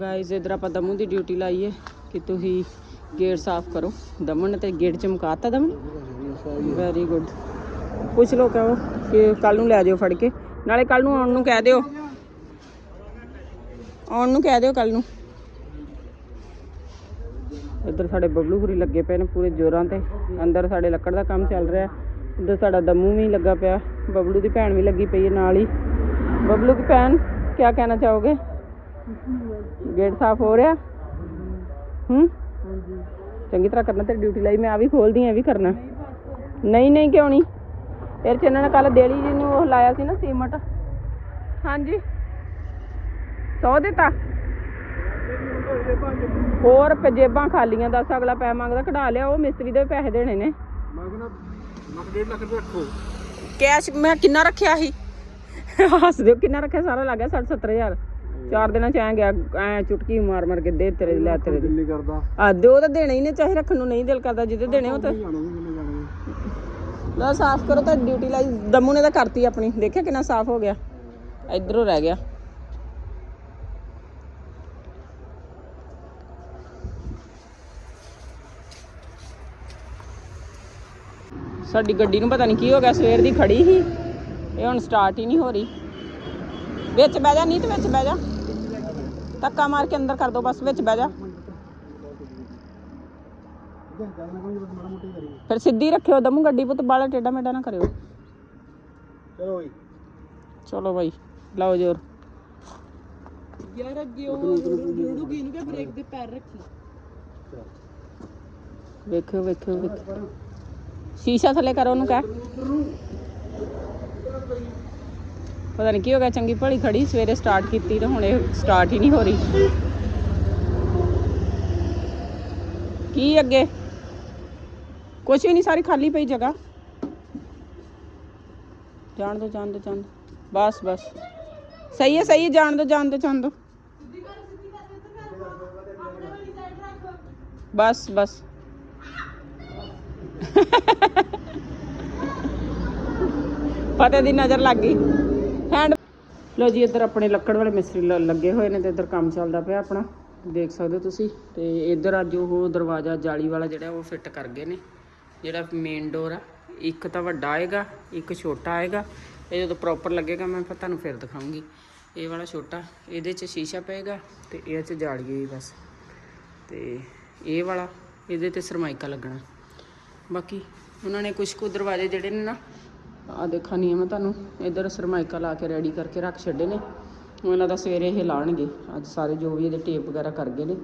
Guys ਇਧਰ ਆਪਾਂ ਦਮੂ ਦੀ duty ਲਾਈਏ ਕਿ ਤੁਸੀਂ ਗੇਟ ਸਾਫ਼ ਕਰੋ। ਦਮਨ ਨੇ ਤੇ ਗੇਟ ਚਮਕਾਤਾ ਦਮਨ? ਵੈਰੀ ਗੁੱਡ ਪੁੱਛ ਲੋ ਕਹੋ ਕਿ ਕੱਲ ਨੂੰ ਲੈ ਜਾਓ ਫੜ ਕੇ। ਨਾਲੇ ਕੱਲ ਨੂੰ ਆਉਣ ਨੂੰ ਕਹਿ ਦਿਓ। ਆਉਣ ਨੂੰ ਕਹਿ ਦਿਓ ਕੱਲ ਨੂੰ। ਇੱਧਰ ਸਾਡੇ ਬਬਲੂ ਹੁਰੀ ਲੱਗੇ ਪਏ ਨੇ ਪੂਰੇ ਜ਼ੋਰਾਂ ਤੇ। ਅੰਦਰ ਸਾਡੇ ਲੱਕੜ ਦਾ ਕੰਮ ਚੱਲ ਰਿਹਾ। ਇੱਧਰ ਸਾਡਾ ਦਮੂ ਵੀ ਲੱਗਾ ਪਿਆ। ਬਬਲੂ ਦੀ ਭੈਣ ਵੀ ਲੱਗੀ ਪਈ ਹੈ ਨਾਲ ਹੀ। ਬਬਲੂ ਦੀ ਭੈਣ ਕੀ ਕਹਿਣਾ ਚਾਹੋਗੇ? ਗੇਟ ਸਾਫ਼ ਹੋ ਰਿਹਾ? ਹੂੰ? ਚੰਗੀ ਤਰ੍ਹਾਂ ਕਰਨਾ ਤੇ ਡਿਊਟੀ ਲਈ ਮੈਂ ਆ ਵੀ ਖੋਲਦੀ ਆ ਇਹ ਵੀ ਕਰਨਾ। ਨਹੀਂ ਨਹੀਂ ਕਿਉਂ ਨਹੀਂ? ਤੇਰੇ ਚ ਇਹਨਾਂ ਨੇ ਕੱਲ ਦੇਲੀ ਜੀ ਨੂੰ ਉਹ ਲਾਇਆ ਸੀ ਨਾ ਸੀਮਟ। ਹਾਂਜੀ। ਸੌ ਦਿੱਤਾ? ਹੋਰ ਜੇਬਾਂ ਖਾਲੀਆਂ ਦੱਸ ਅਗਲਾ ਪੈ ਮੰਗਦਾ ਕਢਾ ਲਿਆ ਉਹ ਮਿਸਤਰੀ ਦੇ ਪੈਸੇ ਦੇਣੇ ਨੇ। ਮੈਂ ਕਹਿੰਦਾ ਲੱਖ ਡੇਢ ਲੱਖ ਰੁਪਏ ਰੱਖੋ। ਕੈਸ਼ ਮੈਂ ਕਿੰਨਾ ਰੱਖਿਆ ਸੀ? ਹੱਸ ਦਿਓ ਕਿੰਨਾ ਰੱਖਿਆ? ਸਾਰਾ ਲੱਗ ਗਿਆ 60 70000 ਚਾਰ ਦਿਨਾਂ ਚ ਐ ਗਿਆ, ਐ ਚੁਟਕੀ ਮਾਰ ਮਾਰ ਕੇ ਦੇ ਤੇਰੇ, ਲੈ ਤੇਰੇ ਦੇ। ਦਿੱਲੀ ਕਰਦਾ ਆ ਦੇ, ਉਹ ਤਾਂ ਦੇਣੇ ਹੀ ਨੇ, ਚਾਹੇ ਰੱਖਣ ਨੂੰ ਨਹੀਂ ਦਿਲ ਕਰਦਾ ਜਿਹਦੇ ਦੇਣੇ ਉਹ ਤਾਂ। ਲਓ ਸਾਫ਼ ਕਰੋ ਤਾਂ ਡਿਊਟੀ ਲਾਈ ਦਮੂ ਨੇ ਤਾਂ ਕਰਤੀ ਆਪਣੀ, ਦੇਖਿਆ ਕਿੰਨਾ ਸਾਫ਼ ਹੋ ਗਿਆ। ਇਧਰੋਂ ਰਹਿ ਗਿਆ। ਸਾਡੀ ਗੱਡੀ ਨੂੰ ਪਤਾ ਨਹੀਂ ਕੀ ਹੋ ਗਿਆ, ਸਵੇਰ ਦੀ ਖੜੀ ਸੀ, ਇਹ ਹੁਣ ਸਟਾਰਟ ਹੀ ਨਹੀਂ ਹੋ ਰਹੀ। ਵਿੱਚ ਬਹਿ ਜਾ, ਨਹੀਂ ਤੇ ਵਿੱਚ ਬਹਿ ਜਾ। ਧੱਕਾ ਮਾਰ ਕੇ ਅੰਦਰ ਕਰ ਦੋ ਬਸ ਵਿੱਚ ਬਹਿ ਜਾ। ਫਿਰ ਸਿੱਧੀ ਰੱਖਿਓ ਦਮੂ ਗੱਡੀ ਪੁੱਤ ਬਾਲਾ ਟੇਡਾ ਮੇਡਾ ਨਾ ਕਰਿਓ। ਚਲੋ ਬਈ। ਚਲੋ ਬਾਈ ਲਾਓ ਜੋਰ। ਯਾਰ ਅੱਗੇ ਉਹ ਰੋੜੂਗੀ ਇਹਨੂੰ ਕਿ ਬ੍ਰੇਕ ਦੇ ਪੈਰ ਰੱਖੀ? ਵੇਖਿਓ ਵੇਖਿਓ ਵੇਖਿਓ। ਸ਼ੀਸ਼ਾ ਥੱਲੇ ਕਰੋ ਉਹਨੂੰ ਕਹਿ। ਪਤਾ ਨਹੀਂ ਕੀ ਹੋ ਗਿਆ, ਚੰਗੀ ਭਲੀ ਖੜੀ ਸਵੇਰੇ ਸਟਾਰਟ ਕੀਤੀ ਤੇ ਹੁਣ ਇਹ ਸਟਾਰਟ ਹੀ ਨਹੀਂ ਹੋ ਰਹੀ। ਕੀ ਅੱਗੇ? ਕੁਛ ਵੀ ਨਹੀਂ ਸਾਰੀ ਖਾਲੀ ਪਈ ਜਗ੍ਹਾ। ਜਾਣ ਦੋ ਜਾਣ ਦੋ ਜਾਣ ਦੋ। ਬਸ ਬਸ। ਸਹੀ ਹੈ ਸਹੀ ਹੈ, ਜਾਣ ਦੋ ਜਾਣ ਦੋ ਜਾਣ ਦੋ। ਬਸ ਬਸ। ਫਤਿਹ ਦੀ ਨਜ਼ਰ ਲੱਗ ਗਈ। ਹੈਂਡ ਲੋ ਜੀ, ਇੱਧਰ ਆਪਣੇ ਲੱਕੜ ਵਾਲੇ ਮਿਸਤਰੀ ਲ- ਲੱਗੇ ਹੋਏ ਨੇ ਤੇ ਇੱਧਰ ਕੰਮ ਚੱਲਦਾ ਪਿਆ ਆਪਣਾ। ਦੇਖ ਸਕਦੇ ਹੋ ਤੁਸੀਂ। ਤੇ ਇੱਧਰ ਅੱਜ ਉਹ ਦਰਵਾਜ਼ਾ ਜਾਲੀ ਵਾਲਾ ਜਿਹੜਾ, ਉਹ ਫਿੱਟ ਕਰ ਗਏ ਨੇ। ਜਿਹੜਾ ਮੇਨ ਡੋਰ ਆ, ਇੱਕ ਤਾਂ ਵੱਡਾ ਆਏਗਾ, ਇੱਕ ਛੋਟਾ ਆਏਗਾ। ਇਹ ਜਦੋਂ ਪ੍ਰੋਪਰ ਲੱਗੇਗਾ, ਮੈਂ ਫਿਰ ਤੁਹਾਨੂੰ ਫਿਰ ਦਿਖਾਉਂਗੀ। ਇਹ ਵਾਲਾ ਛੋਟਾ, ਇਹਦੇ 'ਚ ਸ਼ੀਸ਼ਾ ਪਏਗਾ ਤੇ ਇਹ 'ਚ ਜਾਲੀ ਹੋਈ ਬਸ। ਤੇ ਇਹ ਵਾਲਾ, ਇਹਦੇ ਤੇ ਸਰਮਾਈਕਾ ਲੱਗਣਾ। ਬਾਕੀ, ਉਹਨਾਂ ਨੇ ਕੁਝ ਕੁ ਦਰਵਾਜ਼ੇ ਜਿਹੜੇ ਨੇ ਨਾ ਆ ਦੇਖਾਨੀ ਆ ਮੈਂ ਤੁਹਾਨੂੰ ਇਧਰ ਸਰਮਾਇਕਾ ਲਾ ਕੇ ਰੈਡੀ ਕਰਕੇ ਰੱਖ ਛੱਡੇ ਨੇ। ਉਹ ਇਹਨਾਂ ਦਾ ਸਵੇਰੇ ਇਹ ਲਾਣਗੇ। ਅੱਜ ਸਾਰੇ ਜੋ ਵੀ ਇਹਦੇ ਟੇਪ ਵਗੈਰਾ ਕਰ ਗਏ ਨੇ।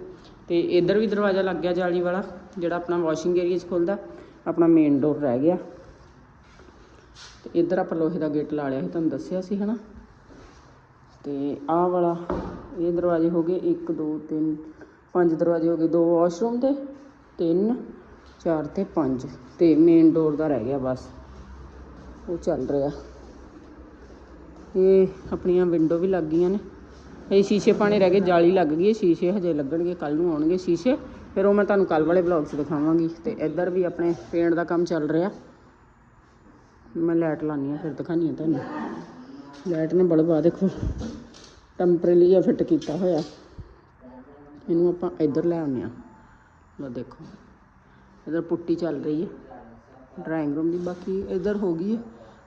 ਤੇ ਇਧਰ ਵੀ ਦਰਵਾਜ਼ਾ ਲੱਗ ਗਿਆ ਜਾਲੀ ਵਾਲਾ, ਜਿਹੜਾ ਆਪਣਾ ਵਾਸ਼ਿੰਗ ਏਰੀਆ 'ਚ ਖੁੱਲਦਾ, ਆਪਣਾ ਮੇਨ ਡੋਰ ਰਹਿ ਗਿਆ। ਤੇ ਇਧਰ ਆਪਾਂ ਲੋਹੇ ਦਾ ਗੇਟ ਲਾ ਲਿਆ ਸੀ, ਤੁਹਾਨੂੰ ਦੱਸਿਆ ਸੀ, ਹਨਾ? ਤੇ ਆਹ ਵਾਲਾ, ਇਹ ਦਰਵਾਜ਼ੇ ਹੋ ਗਏ 1 2 3 ਪੰਜ ਦਰਵਾਜ਼ੇ ਹੋ ਗਏ, ਦੋ ਵਾਸ਼ਰੂਮ ਦੇ, ਤਿੰਨ, ਚਾਰ ਤੇ ਪੰਜ। ਤੇ ਮੇਨ ਡੋਰ ਦਾ ਰਹਿ ਗਿਆ ਬਸ। ਉਹ ਚੱਲ ਰਿਹਾ। ਇਹ ਆਪਣੀਆਂ ਵਿੰਡੋ ਵੀ ਲੱਗ ਗਈਆਂ ਨੇ। ਇਹ ਸ਼ੀਸ਼ੇ ਪਾਣੇ ਰਹਿ ਗਏ, ਜਾਲੀ ਲੱਗ ਗਈ ਹੈ। ਸ਼ੀਸ਼ੇ ਹਜੇ ਲੱਗਣਗੇ ਕੱਲ ਨੂੰ ਆਉਣਗੇ ਸ਼ੀਸ਼ੇ। ਫਿਰ ਉਹ ਮੈਂ ਤੁਹਾਨੂੰ ਕੱਲ ਵਾਲੇ ਵਲੌਗ 'ਚ ਦਿਖਾਵਾਂਗੀ। ਤੇ ਇੱਧਰ ਵੀ ਆਪਣੇ ਪੇਂਟ ਦਾ ਕੰਮ ਚੱਲ ਰਿਹਾ। ਮੈਂ ਲਾਈਟ ਲਾਨੀ ਆ ਫਿਰ ਦਿਖਾਨੀ ਆ ਤੁਹਾਨੂੰ। ਲਾਈਟ ਨੇ ਬਲਬ ਆ, ਦੇਖੋ। ਟੈਂਪਰੇਰੀ ਆ ਫਿੱਟ ਕੀਤਾ ਹੋਇਆ। ਇਹਨੂੰ ਆਪਾਂ ਇੱਧਰ ਲੈ ਆਉਂਦੇ ਆ ਲੋ ਦੇਖੋ। ਇੱਧਰ ਪੁੱਟੀ ਚੱਲ ਰਹੀ ਹੈ। ਡਰਾਇੰਗ ਰੂਮ ਦੀ, ਬਾਕੀ ਇੱਧਰ ਹੋ ਗਈ ਹੈ।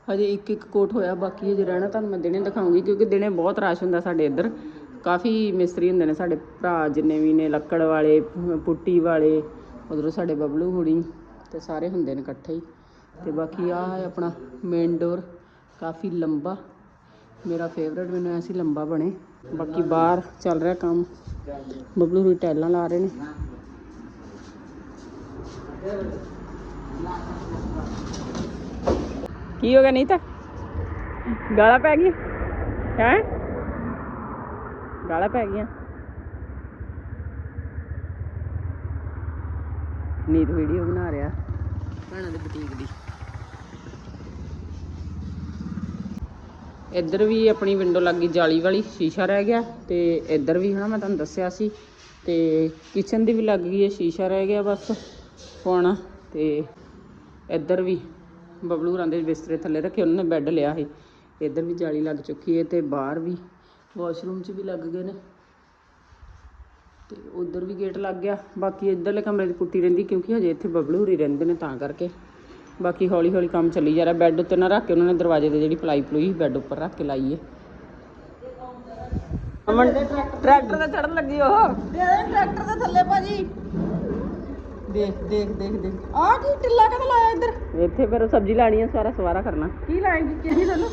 ਹਜੇ ਇੱਕ ਇੱਕ ਕੋਟ ਹੋਇਆ, ਬਾਕੀ ਹਜੇ ਰਹਿਣਾ ਤੁਹਾਨੂੰ ਮੈਂ ਦਿਨੇ ਦਿਖਾਉਂਗੀ, ਕਿਉਂਕਿ ਦਿਨੇ ਬਹੁਤ ਰਸ਼ ਹੁੰਦਾ ਸਾਡੇ ਇੱਧਰ। ਕਾਫੀ ਮਿਸਤਰੀ ਹੁੰਦੇ ਨੇ ਸਾਡੇ ਭਰਾ, ਜਿੰਨੇ ਵੀ ਨੇ, ਲੱਕੜ ਵਾਲੇ, ਪੁੱਟੀ ਵਾਲੇ, ਉਧਰੋਂ ਸਾਡੇ ਬਬਲੂ ਹੁੜੀ ਤੇ ਸਾਰੇ ਹੁੰਦੇ ਨੇ ਇਕੱਠੇ ਹੀ। ਤੇ ਬਾਕੀ ਆ ਹੈ ਆਪਣਾ ਮੇਨ ਡੋਰ ਕਾਫੀ ਲੰਬਾ। ਮੇਰਾ ਫੇਵਰੇਟ ਮੈਨੂੰ ਐਸੀ ਲੰਬਾ ਬਣੇ। ਬਾਕੀ ਬਾਹਰ ਚੱਲ ਰਿਹਾ ਕੰਮ। ਬਬਲੂ ਹੁੜੀ ਟੈਲਾਂ ਲਾ ਰਹੇ ਨੇ। ਕੀ ਹੋ ਗਿਆ ਨਹੀਂ ਤਾਂ ਗਾਲਾਂ ਪੈ ਗਈਆਂ? ਹੈ? ਗਾਲਾਂ ਪੈ ਗਈਆਂ। ਨੀਤ ਵੀਡੀਓ ਬਣਾ ਰਿਹਾ। ਭੈਣਾਂ ਦੇ ਬੁਟੀਕ ਦੀ। ਇੱਧਰ ਵੀ ਆਪਣੀ ਵਿੰਡੋ ਲੱਗ ਗਈ ਜਾਲੀ ਵਾਲੀ ਸ਼ੀਸ਼ਾ ਰਹਿ ਗਿਆ ਤੇ ਇੱਧਰ ਵੀ ਹਨਾ ਮੈਂ ਤੁਹਾਨੂੰ ਦੱਸਿਆ ਸੀ ਤੇ ਕਿਚਨ ਦੀ ਵੀ ਲੱਗ ਗਈ ਹੈ ਸ਼ੀਸ਼ਾ ਰਹਿ ਗਿਆ ਬਸ ਹੁਣ ਤੇ ਇੱਧਰ ਵੀ ਬਬਲੂ ਹੋਰਾਂ ਦੇ ਬਿਸਤਰੇ ਥੱਲੇ ਰੱਖੇ ਉਹਨਾਂ ਨੇ ਬੈੱਡ ਲਿਆ ਸੀ। ਇੱਧਰ ਵੀ ਜਾਲੀ ਲੱਗ ਚੁੱਕੀ ਹੈ ਤੇ ਬਾਹਰ ਵੀ ਵਾਸ਼ਰੂਮ 'ਚ ਵੀ ਲੱਗ ਗਏ ਨੇ। ਤੇ ਉਧਰ ਵੀ ਗੇਟ ਲੱਗ ਗਿਆ। ਬਾਕੀ ਇੱਧਰਲੇ ਕਮਰੇ ਦੀ ਪੁੱਟੀ ਰਹਿੰਦੀ ਕਿਉਂਕਿ ਹਜੇ ਇੱਥੇ ਬਬਲੂ ਹੋਰੀ ਰਹਿੰਦੇ ਨੇ ਤਾਂ ਕਰਕੇ। ਬਾਕੀ ਹੌਲੀ ਹੌਲੀ ਕੰਮ ਚੱਲੀ ਜਾ ਰਿਹਾ। ਬੈੱਡ ਉੱਤੇ ਨਾ ਰੱਖ ਕੇ ਉਹਨਾਂ ਨੇ ਦਰਵਾਜ਼ੇ ਤੇ ਜਿਹੜੀ ਪਲਾਈ ਪਲੂਈ ਬੈੱਡ ਉੱਪਰ ਰੱਖ ਕੇ ਲਾਈ ਹੈ ਅਮਨ ਟਰੈਕਟਰ ਤੇ ਚੜਨ ਲੱਗੀ ਉਹ। ਟਰੈਕਟਰ ਦੇ ਥੱਲੇ ਭਾਜੀ। ਦੇਖ ਦੇਖ ਦੇਖ ਦੇਖ। ਆ ਕੀ ਟਿੱਲਾ ਕਦ ਲਾਇਆ ਇੱਧਰ? ਇੱਥੇ ਫਿਰ ਸਬਜ਼ੀ ਲੈਣੀ ਹੈ ਸਾਰਾ ਸਵਾਰਾ ਕਰਨਾ। ਕੀ ਲਾਏਗੀ? ਕਿਹਦੀ ਤੁਹਾਨੂੰ?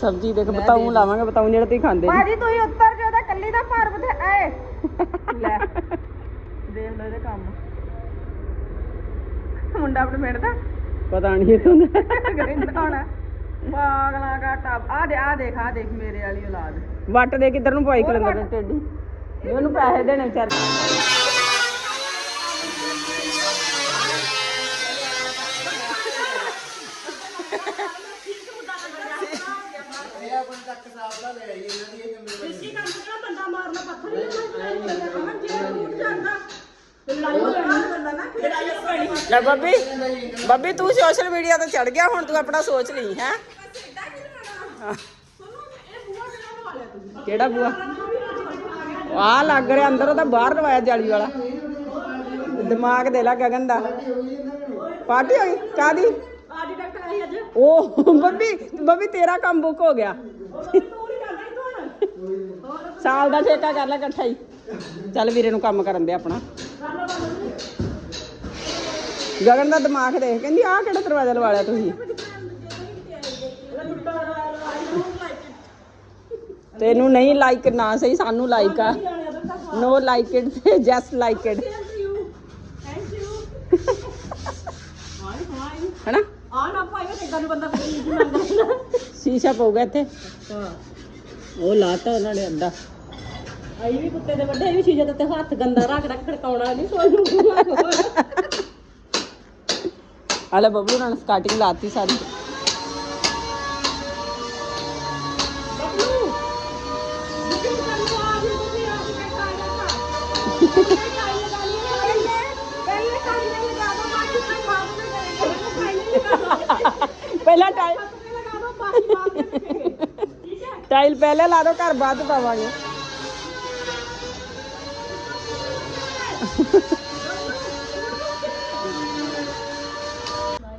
ਸਬਜ਼ੀ ਦੇਖ ਬਤਾਉਂ ਲਾਵਾਂਗੇ ਬਤਾਉਂ ਜਿਹੜਾ ਤੁਸੀਂ ਖਾਂਦੇ ਭਾਜੀ ਤੁਸੀਂ ਉੱਤਰ ਜੋ ਦਾ ਕੱਲੀ ਦਾ ਭਾਰ ਬਥੇ ਆਏ। ਲੈ। ਦੇਖ ਲੋ ਇਹਦੇ ਕੰਮ। ਮੁੰਡਾ ਆਪਣੇ ਪਿੰਡ ਦਾ? ਪਤਾ ਨਹੀਂ ਇਥੋਂ ਦਾ। ਗਰਿੰਦਾ ਹੋਣਾ ਪਾਗਲਾਂ ਦਾ ਟੱਬ ਆ ਦੇ ਆ ਦੇਖ ਆ ਦੇਖ ਮੇਰੇ ਵਾਲੀ ਔਲਾਦ। ਵੱਟ ਦੇ ਕਿੱਧਰ ਨੂੰ ਪਾਈ ਕਲੰਦਰ ਟੇਡੀ ਜੇ ਉਹਨੂੰ ਪੈਸੇ ਦੇਣੇ ਵਿਚਾਰ। ਲੈ ਬੱਬੀ ਬੱਬੀ ਤੂੰ ਸੋਸ਼ਲ ਮੀਡੀਆ ਤੇ ਚੜ ਗਿਆ ਹੁਣ ਤੂੰ ਆਪਣਾ ਸੋਚ ਲਈ ਹੈ? ਕਿਹੜਾ ਬੂਆ ਆ ਲੱਗ ਰਿਹਾ ਅੰਦਰ ਉਹਦਾ ਬਾਹਰ ਲਵਾਇਆ ਜਾਲੀ ਵਾਲਾ। ਦਿਮਾਗ ਦੇ ਲਾ ਗਗਨ ਦਾ। ਪਾਰਟੀ ਹੋਈ ਕਾਦੀ ਆਡੀ ਡਾਕਟਰ ਆਈ ਅੱਜ। ਉਹ ਬੱਬੀ ਬੱਬੀ ਤੇਰਾ ਕੰਮ ਬੁੱਕ ਹੋ ਗਿਆ। ਸਾਲ ਦਾ ਠੇਕਾ ਕਰ ਲੈ ਇਕੱਠਾ ਹੀ। ਚੱਲ ਵੀਰੇ ਨੂੰ ਕੰਮ ਕਰਨ ਦੇ ਆਪਣਾ। ਗਗਨ ਦਾ ਦਿਮਾਗ ਦੇਖ ਕਹਿੰਦੀ ਆਹ ਕਿਹੜਾ ਦਰਵਾਜ਼ਾ ਲਵਾ ਲਿਆ ਤੁਸੀਂ? ਤੈਨੂੰ ਨਹੀਂ ਲਾਈਕ ਨਾ ਸਹੀ ਸਾਨੂੰ ਲਾਈਕ ਆ। ਨੋ ਲਾਈਕ ਇਟ ਤੇ ਜਸਟ ਲਾਈਕ ਇਟ ਹੈਨਾ? ਆ ਨਾ ਭਾਈ ਉਹ ਇਦਾਂ ਨੂੰ ਬੰਦਾ ਸ਼ੀਸ਼ਾ ਪਊਗਾ ਇੱਥੇ। ਉਹ ਲਾਤਾ ਉਹਨਾਂ ਨੇ ਅੱਧਾ। ਆਈ ਵੀ ਕੁੱਤੇ ਦੇ ਵੱਡੇ ਵੀ ਚੀਜ਼ਾਂ ਤੇ ਹੱਥ ਗੰਦਾ ਰੱਖ ਰੱਖ ਖੜਕਾਉਣਾ ਨਹੀਂ ਸੋਨੂੰ ਆਲੇ ਬਬਲੂ ਨਾਲ ਸਟਾਰਟਿੰਗ ਲਾਤੀ ਸਾਰੀ। ਪਹਿਲਾਂ ਟਾਈਲ ਟਾਈਲ ਪਹਿਲੇ ਲਾ ਦੋ ਘਰ ਬਾਅਦ ਪਾਵਾਂਗੇ।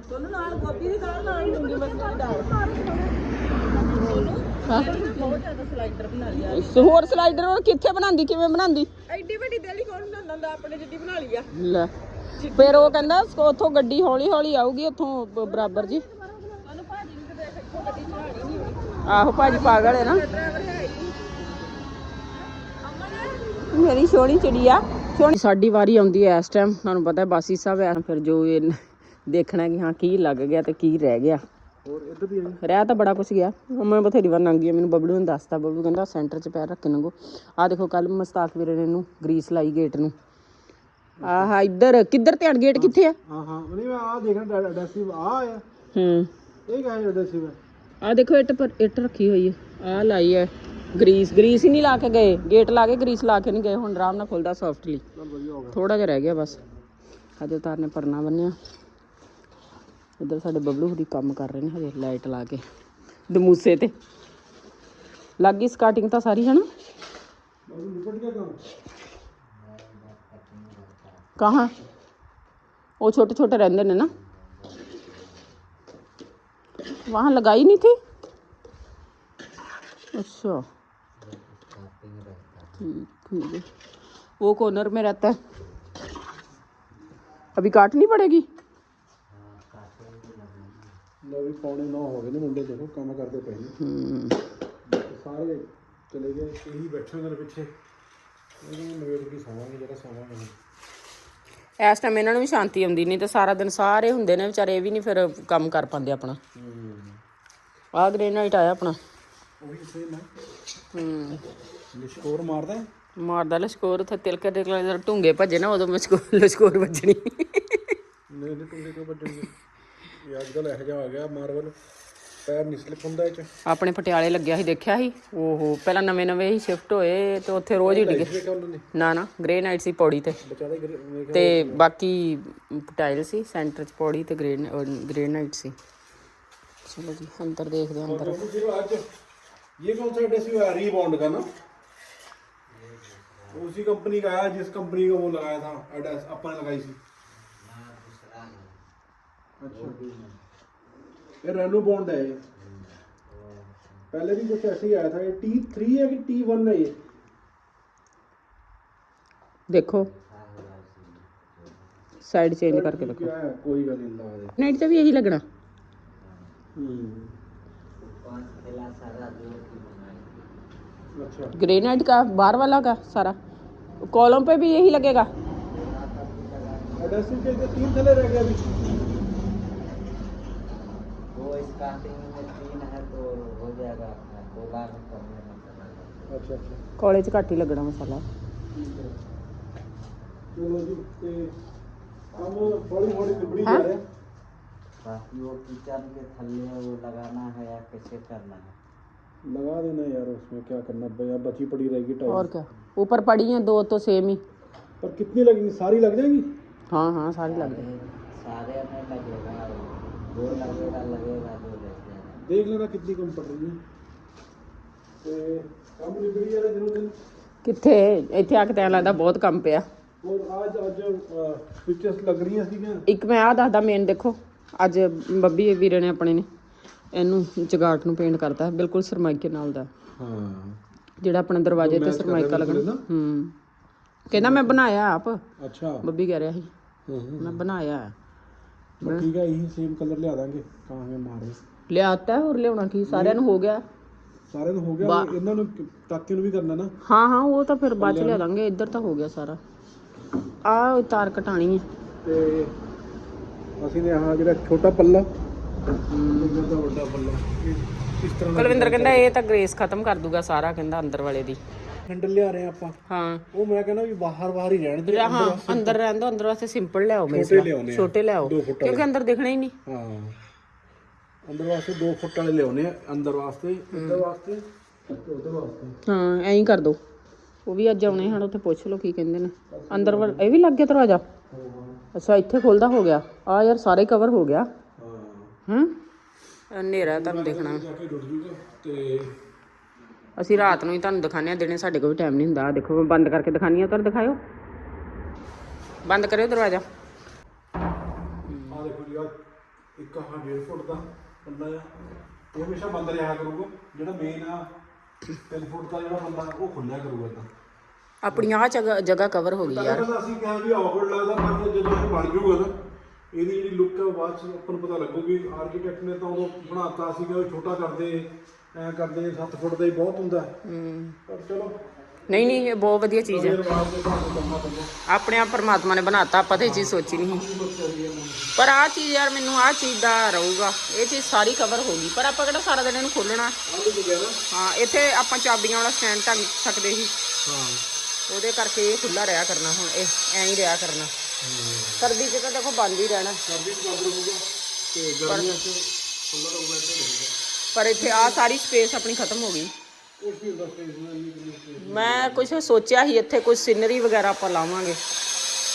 ਸੋਨੂੰ ਨਾਲ ਗੋਭੀ ਦੀ ਦਾਲ ਨਾਲ ਮੂੰਗੀ ਮਸਰੀ ਦੀ ਦਾਲ ਹਾਂ। ਬਹੁਤ ਜ਼ਿਆਦਾ ਸਲਾਈਡਰ ਬਣਾ ਲਿਆ ਹੋਰ ਸਲਾਈਡਰ ਉਹ ਕਿੱਥੇ ਬਣਾਉਂਦੀ ਕਿਵੇਂ ਬਣਾਉਂਦੀ? ਐਡੀ ਵੱਡੀ ਦੇਲੀ ਕੌਣ ਬਣਾਉਂਦਾ ਹੁੰਦਾ? ਆਪਣੇ ਜਿੱਡੀ ਬਣਾ ਲਈ ਆ। ਲੈ ਫਿਰ ਉਹ ਕਹਿੰਦਾ ਉੱਥੋਂ ਗੱਡੀ ਹੌਲੀ ਹੌਲੀ ਆਊਗੀ ਉੱਥੋਂ ਬ- ਬਰਾਬਰ ਜੀ। ਉਹਨੂੰ ਭਾਜੀ ਨੂੰ ਤੇ ਦੇਖ ਇੱਥੋਂ ਗੱਡੀ ਚੜਾਣੀ ਨਹੀਂ ਹੋਣੀ ਆਹੋ ਭਾਜੀ ਪਾਗਲ ਹੈ ਨਾ। ਮੇਰੀ ਸੋਹਣੀ ਚਿੜੀਆ ਸੋਹਣੀ ਸਾਡੀ ਵਾਰੀ ਆਉਂਦੀ ਹੈ ਇਸ ਟਾਈਮ ਤੁਹਾਨੂੰ ਪਤਾ ਹੈ ਬਾਸੀ ਸਾਹਿਬ ਹੈ ਫਿਰ ਜੋ ਇਹ ਦੇਖਣਾ ਕਿ ਹਾਂ ਕੀ ਲੱਗ ਗਿਆ ਤੇ ਕੀ ਰਹਿ ਗਿਆ। ਹੋਰ ਇੱਧਰ ਦੀ ਆਈ ਰਹਿ ਤਾਂ ਬੜਾ ਕੁਝ ਗਿਆ। ਮੈਂ ਬਥੇਰੀ ਵਾਰ ਲੰਘ ਗਈ ਮੈਨੂੰ ਬਬਲੂ ਨੇ ਦੱਸਤਾ ਬਬਲੂ ਕਹਿੰਦਾ ਸੈਂਟਰ 'ਚ ਪੈਰ ਰੱਖ ਕੇ ਲੰਘੋ ਆ ਦੇਖੋ ਕੱਲ ਮਸਤਾਕ ਵੀਰੇ ਨੇ ਇਹਨੂੰ ਗਰੀਸ ਲਾਈ ਗੇਟ ਨੂੰ। ਆਹ ਇੱਧਰ ਕਿੱਧਰ ਧਿਆਨ ਗੇਟ ਕਿੱਥੇ ਆ? ਹਾਂ ਹਾਂ ਨਹੀਂ ਮੈਂ ਆ ਦੇਖਣਾ ਐਡਰੈਸਿਵ ਆ ਆਇਆ। ਹੂੰ। ਇਹ ਕਹਾਂ ਐਡਰੈਸਿਵ ਹੈ ਆ ਦੇਖੋ ਇੱਟ ਪਰ ਇੱਟ ਰੱਖੀ ਹੋਈ ਹੈ ਆ ਲਾਈ ਹੈ ਗਰੀਸ। ਗਰੀਸ ਹੀ ਨਹੀਂ ਲਾ ਕੇ ਗਏ। ਗੇਟ ਲਾ ਕੇ ਗਰੀਸ ਲਾ ਕੇ ਨਹੀਂ ਗਏ। ਹੁਣ ਆਰਾਮ ਨਾਲ ਖੁੱਲਦਾ ਸੌਫਟਲੀ ਥੋੜਾ ਜਿਹਾ ਰਹਿ ਗਿਆ ਬਸ। ਹਜੇ ਉਤਾਰਨੇ ਪਰਨਾ ਬੰਨਿਆ। ਇੱਧਰ ਸਾਡੇ ਬਬਲੂ ਹੁਰੀ ਕੰਮ ਕਰ ਰਹੇ ਨੇ ਹਜੇ ਲਾਈਟ ਲਾ ਕੇ। ਦਮੂਸੇ ਤੇ। ਲੱਗ ਗਈ ਸਕਾਰਟਿੰਗ ਤਾਂ ਸਾਰੀ ਹੈ ਨਾ ਕਹਾਂ? ਉਹ ਛੋਟੇ ਛੋਟੇ ਰਹਿੰਦੇ ਨੇ ਨਾ। वहाँ लगाई नहीं थी? अच्छा। ठीक ठीक है। वो कॉर्नर में रहता है। अभी काटनी पड़ेगी? पौने नौ हो गए ना मुंडे देखो काम करते पहले। हम्म। सारे चले गए यही बैठे पीछे। की जरा सोवांगे ਇਸ ਟਾਈਮ ਇਹਨਾਂ ਨੂੰ ਵੀ ਸ਼ਾਂਤੀ ਆਉਂਦੀ ਨਹੀਂ ਤੇ ਸਾਰਾ ਦਿਨ ਸਾਰੇ ਹੁੰਦੇ ਨੇ ਵਿਚਾਰੇ ਇਹ ਵੀ ਨਹੀਂ ਫਿਰ ਕੰਮ ਕਰ ਪਾਉਂਦੇ ਆਪਣਾ। ਆ ਗ੍ਰੇਨਾਈਟ ਆਇਆ ਆਪਣਾ। ਉਹੀ ਸੇਮ ਹੈ। ਹੂੰ। ਨਿਸ਼ਕੋਰ ਮਾਰਦਾ? ਮਾਰਦਾ ਲਸ਼ਕੋਰ ਉੱਥੇ ਤਿਲਕ ਤਿਲਕ ਜਦੋਂ ਢੁੰਗੇ ਭੱਜੇ ਨਾ ਉਦੋਂ ਮਸ਼ਕੋਰ ਲਸ਼ਕੋਰ ਵੱਜਣੀ। ਨਹੀਂ ਨਹੀਂ ਟੁੰਡੇ ਕਿਉਂ ਵੱਜਣਗੇ? ਇਹ ਅੱਜ ਕੱਲ ਇਹੋ ਜਿਹਾ ਆ ਗਿਆ ਮਾਰਵਲ ਪੈਰ ਨਹੀਂ ਸਲਿਪ ਹੁੰਦਾ ਇਹ ਚ ਆਪਣੇ ਪਟਿਆਲੇ ਲੱਗਿਆ ਸੀ ਦੇਖਿਆ ਸੀ ਓਹੋ ਪਹਿਲਾਂ ਨਵੇਂ ਨਵੇਂ ਹੀ ਸ਼ਿਫਟ ਹੋਏ ਤੇ ਉੱਥੇ ਰੋਜ਼ ਹੀ ਡਿੱਗੇ ਦੇਖਿਆ ਉਹਨਾਂ ਨੇ ਨਾ ਨਾ ਗ੍ਰੇ ਨਾਈਟ ਸੀ ਪੌੜੀ ਤੇ ਬਚਾਦਾ ਹੀ ਮੇਰੇ ਖਿਆਲ ਤੇ ਬਾਕੀ ਟਾਈਲ ਸੀ ਸੈਂਟਰ ਚ ਪੌੜੀ ਤੇ ਗ੍ਰੇ ਗ੍ਰੇ ਨਾਈਟ ਸੀ ਚਲੋ ਜੀ ਅੰਦਰ ਦੇਖਦੇ ਹਾਂ ਅੰਦਰ फिर आज ये कौन सा एड्रेस है रीबाउंड का ना उसी कंपनी का आया जिस कंपनी का वो लगाया था एडेस अपन ने लगाई थी अच्छा ये रेनो बॉन्ड है। ये पहले भी कुछ ऐसे ही आया था ये टी थ्री है कि टी वन है ये? देखो। साइड चेंज करके देखो। कोई गल नहीं नेट से भी यही लगना। हम्म। अच्छा। ग्रेनाइट का बार वाला का सारा। कॉलम पे भी यही लगेगा। एडहेसिव के तीन थले रह गए अभी। दो स्टार्टिंग में तीन है तो हो जाएगा अपना दो में कम में मसाला अच्छा अच्छा। कॉलेज का घट ही लगना मसाला। चलो जी ते हम थोड़ी थोड़ी लिबड़ी जा हाँ? रहे बाकी वो किचन के थल्ले है वो लगाना है या कैसे करना है? लगा देना यार उसमें क्या करना भैया बची पड़ी रहेगी टाइम और क्या? ऊपर पड़ी हैं दो तो सेम ही। पर कितनी लगेंगी? सारी लग जाएगी? हाँ हाँ सारी लग जाएगी। सारे में लगेगा। लगेगा लगेगा दो लगेगा देख लेना कितनी कम पड़ रही है ते काम निबड़ी जा रहा दिनों दिन ਕਿੱਥੇ ਇੱਥੇ ਆ ਕੇ ਤਾਂ ਐਂ ਲੱਗਦਾ ਬਹੁਤ ਕੰਮ ਪਿਆ और आज आज स्विचेस लग रही हैं सीखा ਇੱਕ ਮੈਂ ਆ ਦੱਸਦਾ ਮੇਨ ਦੇਖੋ ਅੱਜ ਬੱਬੀ ਵੀਰੇ ਨੇ ਆਪਣੇ ਨੇ ਇਹਨੂੰ ਜਗਾਟ ਨੂੰ ਪੇਂਟ ਕਰਤਾ ਬਿਲਕੁਲ ਸਰਮਾਈਕੇ ਨਾਲ ਦਾ हाँ ਜਿਹੜਾ ਆਪਣਾ ਦਰਵਾਜ਼ੇ ਤੇ ਸਰਮਾਈਕਾ ਲੱਗਣਾ ਹੂੰ ਕਹਿੰਦਾ ਮੈਂ ਬਣਾਇਆ ਆਪ अच्छा ਬੱਬੀ ਕਹਿ ਰਿਹਾ ਸੀ हम्म ਮੈਂ ਬਣਾਇਆ ਮੈਂ ਠੀਕ ਹੈ ਇਹੀ ਸੇਮ ਕਲਰ ਲਿਆ ਦਾਂਗੇ। ਕਾਂਗੇ ਮਾਰੇ ਲਿਆਤਾ ਹੋਰ ਲਿਆਉਣਾ ਕੀ? ਸਾਰਿਆਂ ਨੂੰ ਹੋ ਗਿਆ? ਸਾਰਿਆਂ ਨੂੰ ਹੋ ਗਿਆ ਬਾ- ਇਹਨਾਂ ਨੂੰ ਟਾਕੇ ਨੂੰ ਵੀ ਕਰਨਾ ਨਾ। ਹਾਂ ਹਾਂ ਉਹ ਤਾਂ ਫਿਰ ਬਾਅਦ ਚ ਲਿਆ ਦਾਂਗੇ ਇੱਧਰ ਤਾਂ ਹੋ ਗਿਆ ਸਾਰਾ। ਆ ਤਾਰ ਕਟਾਣੀ ਹੈ ਤੇ ਅਸੀਂ ਨੇ ਆਹ ਜਿਹੜਾ ਛੋਟਾ ਪੱਲਾ ਇਹਨਾਂ ਦਾ ਵੱਡਾ ਪੱਲਾ। ਇਹ ਇਸ ਤਰ੍ਹਾਂ ਕਹਿੰਦਾ ਇਹ ਤਾਂ ਗ੍ਰੇਸ ਖਤਮ ਕਰ ਦੂਗਾ ਸਾਰਾ ਕਹਿੰਦਾ ਅੰਦਰ ਵਾਲੇ ਦੀ। ਹੈਂਡਲ ਲਿਆ ਰਹੇ ਆਪਾਂ। ਹਾਂ। ਉਹ ਮੈਂ ਕਹਿੰਦਾ ਵੀ ਬਾਹਰ ਬਾਹਰ ਹੀ ਰਹਿਣ ਦੇ ਹਾਂ ਅੰਦਰ ਰਹਿਣ ਦੋ ਅੰਦਰ ਵਾਸਤੇ ਸਿੰਪਲ ਲਿਆਓ ਮੇਰੇ ਛੋਟੇ ਲਿਆਉਣੇ ਆ। ਛੋਟੇ ਲਿਆਓ ਦੋ ਫੁੱਟ ਕਿਉਂਕਿ ਅੰਦਰ ਦਿਖਣਾ ਹੀ ਨਹੀਂ। ਹਾਂ। ਅੰਦਰ ਵਾਸਤੇ 2 ਫੁੱਟ ਵਾਲੇ ਲਿਆਉਣੇ ਆ ਅੰਦਰ ਵਾਸਤੇ ਇੱਧਰ ਵਾਸਤੇ ਤੇ ਉੱਧਰ ਵਾਸਤੇ। ਹਾਂ ਐਂ ਹੀ ਕਰ ਦੋ। ਉਹ ਵੀ ਅੱਜ ਆਉਣੇ ਹਨ ਉੱਥੇ ਪੁੱਛ ਲਓ ਕੀ ਕਹਿੰਦੇ ਨੇ। ਅੰਦਰ ਵੱਲ- ਇਹ ਵੀ ਲੱਗ ਗਿਆ ਦਰਵਾਜ਼ਾ? ਅੱਛਾ ਇੱਥੇ ਖੁੱਲਦਾ ਹੋ ਗਿਆ। ਆ ਯਾਰ ਸਾਰੇ ਕਵਰ ਹੋ ਗਿਆ। ਹਾਂ। ਹੂੰ। ਹਨੇਰਾ ਤੁਹਾਨੂੰ ਦੇਖਣਾ। ਜਾ ਕੇ ਡੁੱਟ ਜੂਗਾ ਤੇ ਅਸੀਂ ਰਾਤ ਨੂੰ ਹੀ ਤੁਹਾਨੂੰ ਦਿਖਾਉਂਦੇ ਆ ਦਿਨੇ ਸਾਡੇ ਕੋਲ ਵੀ ਟਾਈਮ ਨਹੀਂ ਹੁੰਦਾ। ਆਹ ਦੇਖੋ ਮੈਂ ਬੰਦ ਕਰਕੇ ਦਿਖਾਨੀ ਆ ਤੁਹਾਨੂੰ ਦਿਖਾਇਓ। ਬੰਦ ਕਰਿਓ ਦਰਵਾਜ਼ਾ। ਆ ਦੇਖੋ ਜੀ ਆ ਇੱਕ ਆਹ 1.5 ਫੁੱਟ ਦਾ ਪੱਲਾ ਆ। ਇਹ ਹਮੇਸ਼ਾ ਬੰਦ ਰਿਹਾ ਕਰੂਗਾ। ਜਿਹੜਾ ਮੇਨ ਆ 3 ਫੁੱਟ ਦਾ ਜਿਹੜਾ ਪੱਲਾ ਉਹ ਖੁੱਲਿਆ ਕਰੂਗਾ ਆਪਣੀ ਆਹ ਜਗ੍ਹਾ ਜਗ੍ਹਾ ਕਵਰ ਹੋ ਗਈ ਯਾਰ। ਪਹਿਲਾਂ ਅਸੀਂ ਕਿਹਾ ਵੀ ਆਕਵਰਡ ਲੱਗਦਾ ਪਰ ਜਦੋਂ ਇਹ ਬਣ ਜਾਊਗਾ ਨਾ ਇਹਦੀ ਜਿਹੜੀ ਲੁੱਕ ਹੈ ਬਾਅਦ ਚ ਆਪਾਂ ਨੂੰ ਪਤਾ ਲੱਗੂਗੀ ਆਰਕੀਟੈਕਟ ਨੇ ਤਾਂ ਉਦੋਂ ਬਣਾਤਾ ਸੀਗਾ ਵੀ ਛੋਟਾ ਕਰਦੇ। ਐ ਕਰਦੇ 7 ਫੁੱਟ ਦਾ ਹੀ ਬਹੁਤ ਹੁੰਦਾ। ਹੂੰ। ਪਰ ਚਲੋ ਨਹੀਂ ਨਹੀਂ ਇਹ ਬਹੁਤ ਵਧੀਆ ਚੀਜ਼ ਹੈ ਆਪਣੇ ਆਪ ਪਰਮਾਤਮਾ ਨੇ ਬਣਾਤਾ ਆਪਾਂ ਤਾਂ ਇਹ ਚੀਜ਼ ਸੋਚੀ ਨਹੀਂ। ਪਰ ਆਹ ਚੀਜ਼ ਯਾਰ ਮੈਨੂੰ ਆਹ ਚੀਜ਼ ਦਾ ਰਹੂਗਾ। ਇਹ ਚੀਜ਼ ਸਾਰੀ ਕਵਰ ਹੋ ਗਈ। ਪਰ ਆਪਾਂ ਕਿਹੜਾ ਸਾਰਾ ਦਿਨ ਇਹਨੂੰ ਖੋਲਣਾ ਹਾਂ ਇੱਥੇ ਆਪਾਂ ਚਾਬੀਆਂ ਵਾਲਾ ਸਟੈਂਡ ਟੰਗ ਸਕਦੇ ਸੀ। ਹਾਂ। ਉਹਦੇ ਕਰਕੇ ਇਹ ਖੁੱਲਾ ਰਿਹਾ ਕਰਨਾ ਹੁਣ ਇਹ ਐਂ ਹੀ ਰਿਹਾ ਕਰਨਾ। ਸਰਦੀ 'ਚ ਤਾਂ ਦੇਖੋ ਬੰਦ ਹੀ ਰਹਿਣਾ। ਸਰਦੀ ਚ ਬੰਦ ਰਹੂਗਾ। ਤੇ ਗਰਮੀਆਂ ਚ ਖੁੱਲ੍ਹਾ ਰਹੂਗਾ ਰਹੂਗਾ ਪਰ ਇੱਥੇ ਆ ਸਾਰੀ ਸਪੇਸ ਆਪਣੀ ਖਤਮ ਹੋ ਗਈ। ਮੈਂ ਕੁਝ ਸੋਚਿਆ ਸੀ ਇੱਥੇ ਕੁਝ ਸਿਨਰੀ ਵਗੈਰਾ ਆਪਾਂ ਲਾਵਾਂਗੇ।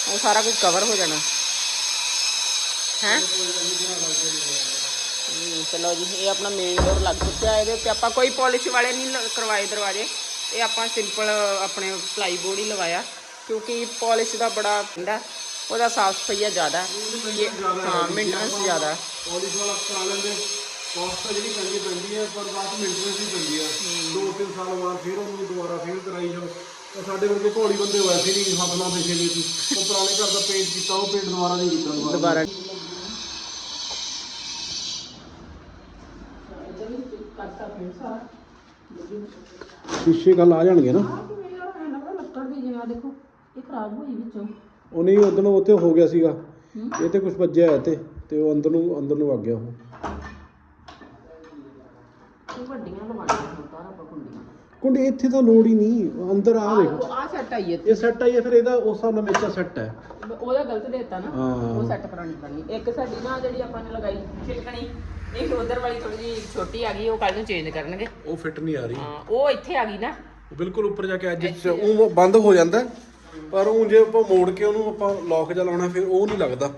ਉਹ ਸਾਰਾ ਕੁਝ ਕਵਰ ਹੋ ਜਾਣਾ। ਹੈ? ਚਲੋ ਜੀ ਇਹ ਆਪਣਾ ਮੇਨ ਡੋਰ ਲੱਗ ਚੁੱਕਿਆ ਇਹਦੇ ਉੱਤੇ ਆਪਾਂ ਕੋਈ ਪਾਲਿਸ਼ ਵਾਲੇ ਨਹੀਂ ਕਰਵਾਏ ਦਰਵਾਜ਼ੇ। ਇਹ ਆਪਾਂ ਸਿੰਪਲ ਆਪਣੇ ਪਲਾਈ ਬੋਰਡ ਹੀ ਲਵਾਇਆ। ਕਿਉਂਕਿ ਪਾਲਿਸ਼ ਦਾ ਬੜਾ ਹੁੰਦਾ ਉਹਦਾ ਸਾਫ਼ ਸਫਾਈਆ ਜ਼ਿਆਦਾ। ਹੈ। ਮੇਨਟੇਨੈਂਸ ਜ਼ਿਆਦਾ। ਪੋਲਿਸ਼ ਵਾਲਾ ਕਰਾ ਲੈਂਦੇ। ਕਾਸਟ ਤਾਂ ਜਿਹੜੀ ਪੈਂਦੀ ਪੈਂਦੀ ਹੈ ਪਰ ਬਾਅਦ ਮੇਨਟੇਨੈਂਸ ਵੀ ਪੈਂਦੀ ਹੈ। ਦੋ ਤਿੰਨ ਸਾਲ ਬਾਅਦ ਫਿਰ ਉਹਨੂੰ ਦੁਬਾਰਾ ਫੇਰ ਕਰਾਈ ਜਾਓ। ਉਹ ਸਾਡੇ ਵਰਗੇ ਘੋੜੀ ਬੰਦੇ ਵੈਸੇ ਨਹੀਂ ਹੱਥ ਨਾਲ ਦੇਖੇ ਗਏ ਸੀ ਉਹ ਪੁਰਾਣੇ ਘਰ ਦਾ ਪੇਂਟ ਕੀਤਾ ਉਹ ਪੇਂਟ ਦੁਬਾਰਾ ਨਹੀਂ ਕੀਤਾ। ਦੁਬਾਰਾ। ਸ਼ੀਸ਼ੇ ਗੱਲ ਆ ਜਾਣਗੇ ਨਾ। ਲੱਕੜ ਦੀ ਜਿਵੇਂ ਦੇਖੋ ਇਹ ਖਰਾਬ ਹੋਈ ਵਿੱਚੋਂ। ਉਹ ਨਹੀਂ ਉਦੋਂ ਉੱਤੇ ਹੋ ਗਿਆ ਸੀਗਾ। ਇਹ ਤੇ ਕੁਝ ਵੱਜਿਆ ਹੈ ਤੇ ਤੇ ਉਹ ਅੰਦਰ ਨੂੰ ਅੰਦਰ ਨੂੰ ਵਗ ਗਿਆ ਉਹ। ਵੱਡੀਆਂ ਲਵਾਉਣੀਆਂ ਹੁਣ ਤਾਂ ਆਪਾਂ ਕੁੰਡੀਆਂ। ਕੁੰਡੀ ਇੱਥੇ ਤਾਂ ਲੋੜ ਹੀ ਨਹੀਂ ਅੰਦਰ ਆ ਦੇਖੋ ਆ ਸੈੱਟ ਆਈ ਹੈ ਇਹ ਸੈੱਟ ਆਈ ਹੈ ਫਿਰ ਇਹਦਾ ਉਸ ਹਿਸਾਬ ਨਾਲ ਮੇਚਾ ਸੈੱਟ ਹੈ। ਉਹਦਾ ਗਲਤ ਦੇਤਾ ਨਾ ਹਾਂ। ਉਹ ਸੈੱਟ ਕਰਾਣੀ ਪੈਣੀ ਇੱਕ ਸਾਡੀ ਨਾ ਜਿਹੜੀ ਆਪਾਂ ਨੇ ਲਗਾਈ ਛਿਲਕਣੀ ਇੱਕ ਉਧਰ ਵਾਲੀ ਥੋੜੀ ਜਿਹੀ ਛੋਟੀ ਆ ਗਈ ਉਹ ਕੱਲ ਨੂੰ ਚੇਂਜ ਕਰਨਗੇ। ਉਹ ਫਿੱਟ ਨਹੀਂ ਆ ਰਹੀ। ਹਾਂ ਉਹ ਇੱਥੇ ਆ ਗਈ ਨਾ। ਉਹ ਬਿਲਕੁਲ ਉੱਪਰ ਜਾ ਕੇ ਅੱਜ ਉਹ ਬੰਦ ਹੋ ਜਾਂਦਾ ਹੈ, ਪਰ ਉਹ ਜੇ ਆਪਾਂ ਮੋੜ ਕੇ ਉਹਨੂੰ ਆਪਾਂ ਲੌਕ ਜਿਹਾ ਲਾਉਣਾ ਫਿਰ ਉਹ ਨਹੀਂ ਲੱਗਦਾ।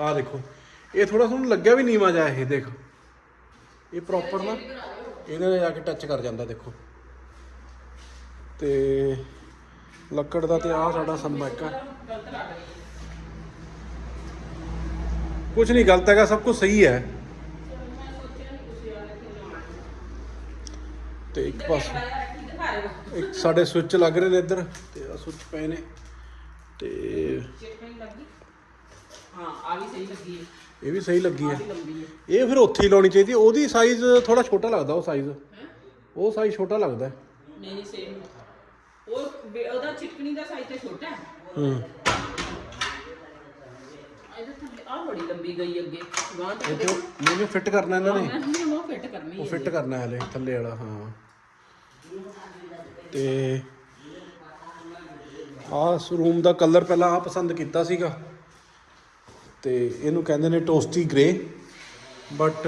ਆਹ ਦੇਖੋ ਇਹ ਥੋੜਾ ਤੁਹਾਨੂੰ ਲੱਗਿਆ ਵੀ ਨੀਵਾ ਜਾ ਇਹ, ਦੇਖ। ਇਹ ਪ੍ਰੋਪਰ ਨਾ, ਇਹਦੇ ਨਾਲ ਜਾ ਕੇ ਟੱਚ ਕਰ ਜਾਂਦਾ, ਦੇਖੋ। ਤੇ ਲੱਕੜ ਦਾ ਤੇ ਆਹ ਸਾਡਾ ਸਨਮਾਈਕਾ ਕੁਝ ਨਹੀਂ, ਗਲਤ ਹੈਗਾ, ਸਭ ਕੁਝ ਸਹੀ ਹੈ। ਤੇ ਇੱਕ ਪਾਸੇ, ਇੱਕ ਸਾਡੇ ਸੁੱਚ ਲੱਗ ਰਹੇ ਨੇ ਇੱਧਰ, ਤੇ ਆ ਸੁੱਚ ਪਏ ਨੇ। ਤੇ ਹਾਂ ਆ ਵੀ ਸਹੀ ਲੱਗੀ ਹੈ। ਇਹ ਵੀ ਸਹੀ ਲੱਗੀ ਹੈ। ਇਹ ਫਿਰ ਉੱਥੇ ਹੀ ਲਾਉਣੀ ਚਾਹੀਦੀ ਉਹਦੀ ਸਾਈਜ਼ ਥੋੜਾ ਛੋਟਾ ਲੱਗਦਾ ਉਹ ਸਾਈਜ਼ ਉਹ ਸਾਈਜ਼ ਛੋਟਾ ਲੱਗਦਾ। ਨਹੀਂ ਨਹੀਂ ਸੇਮ ਉਹ ਉਹਦਾ ਚਿਟਕਣੀ ਦਾ ਸਾਈਜ਼ ਤੇ ਛੋਟਾ ਹੈ। ਹੂੰ। ਆ ਬੜੀ ਲੰਬੀ ਗਈ ਅੱਗੇ। ਗਾਂ ਤੇ ਇਹ ਤੇ ਮੈਨੂੰ ਫਿੱਟ ਕਰਨਾ ਇਹਨਾਂ ਨੇ। ਉਹ ਫਿੱਟ ਕਰਨੀ ਉਹ ਫਿੱਟ ਕਰਨਾ ਹੈ ਹਲੇ ਥੱਲੇ ਵਾਲਾ ਹਾਂ। ਤੇ ਆਹ ਰੂਮ ਦਾ ਕਲਰ ਪਹਿਲਾਂ ਆ ਪਸੰਦ ਕੀਤਾ ਸੀਗਾ। ਤੇ ਇਹਨੂੰ ਕਹਿੰਦੇ ਨੇ ਟੋਸਟੀ ਗ੍ਰੇ ਬਟ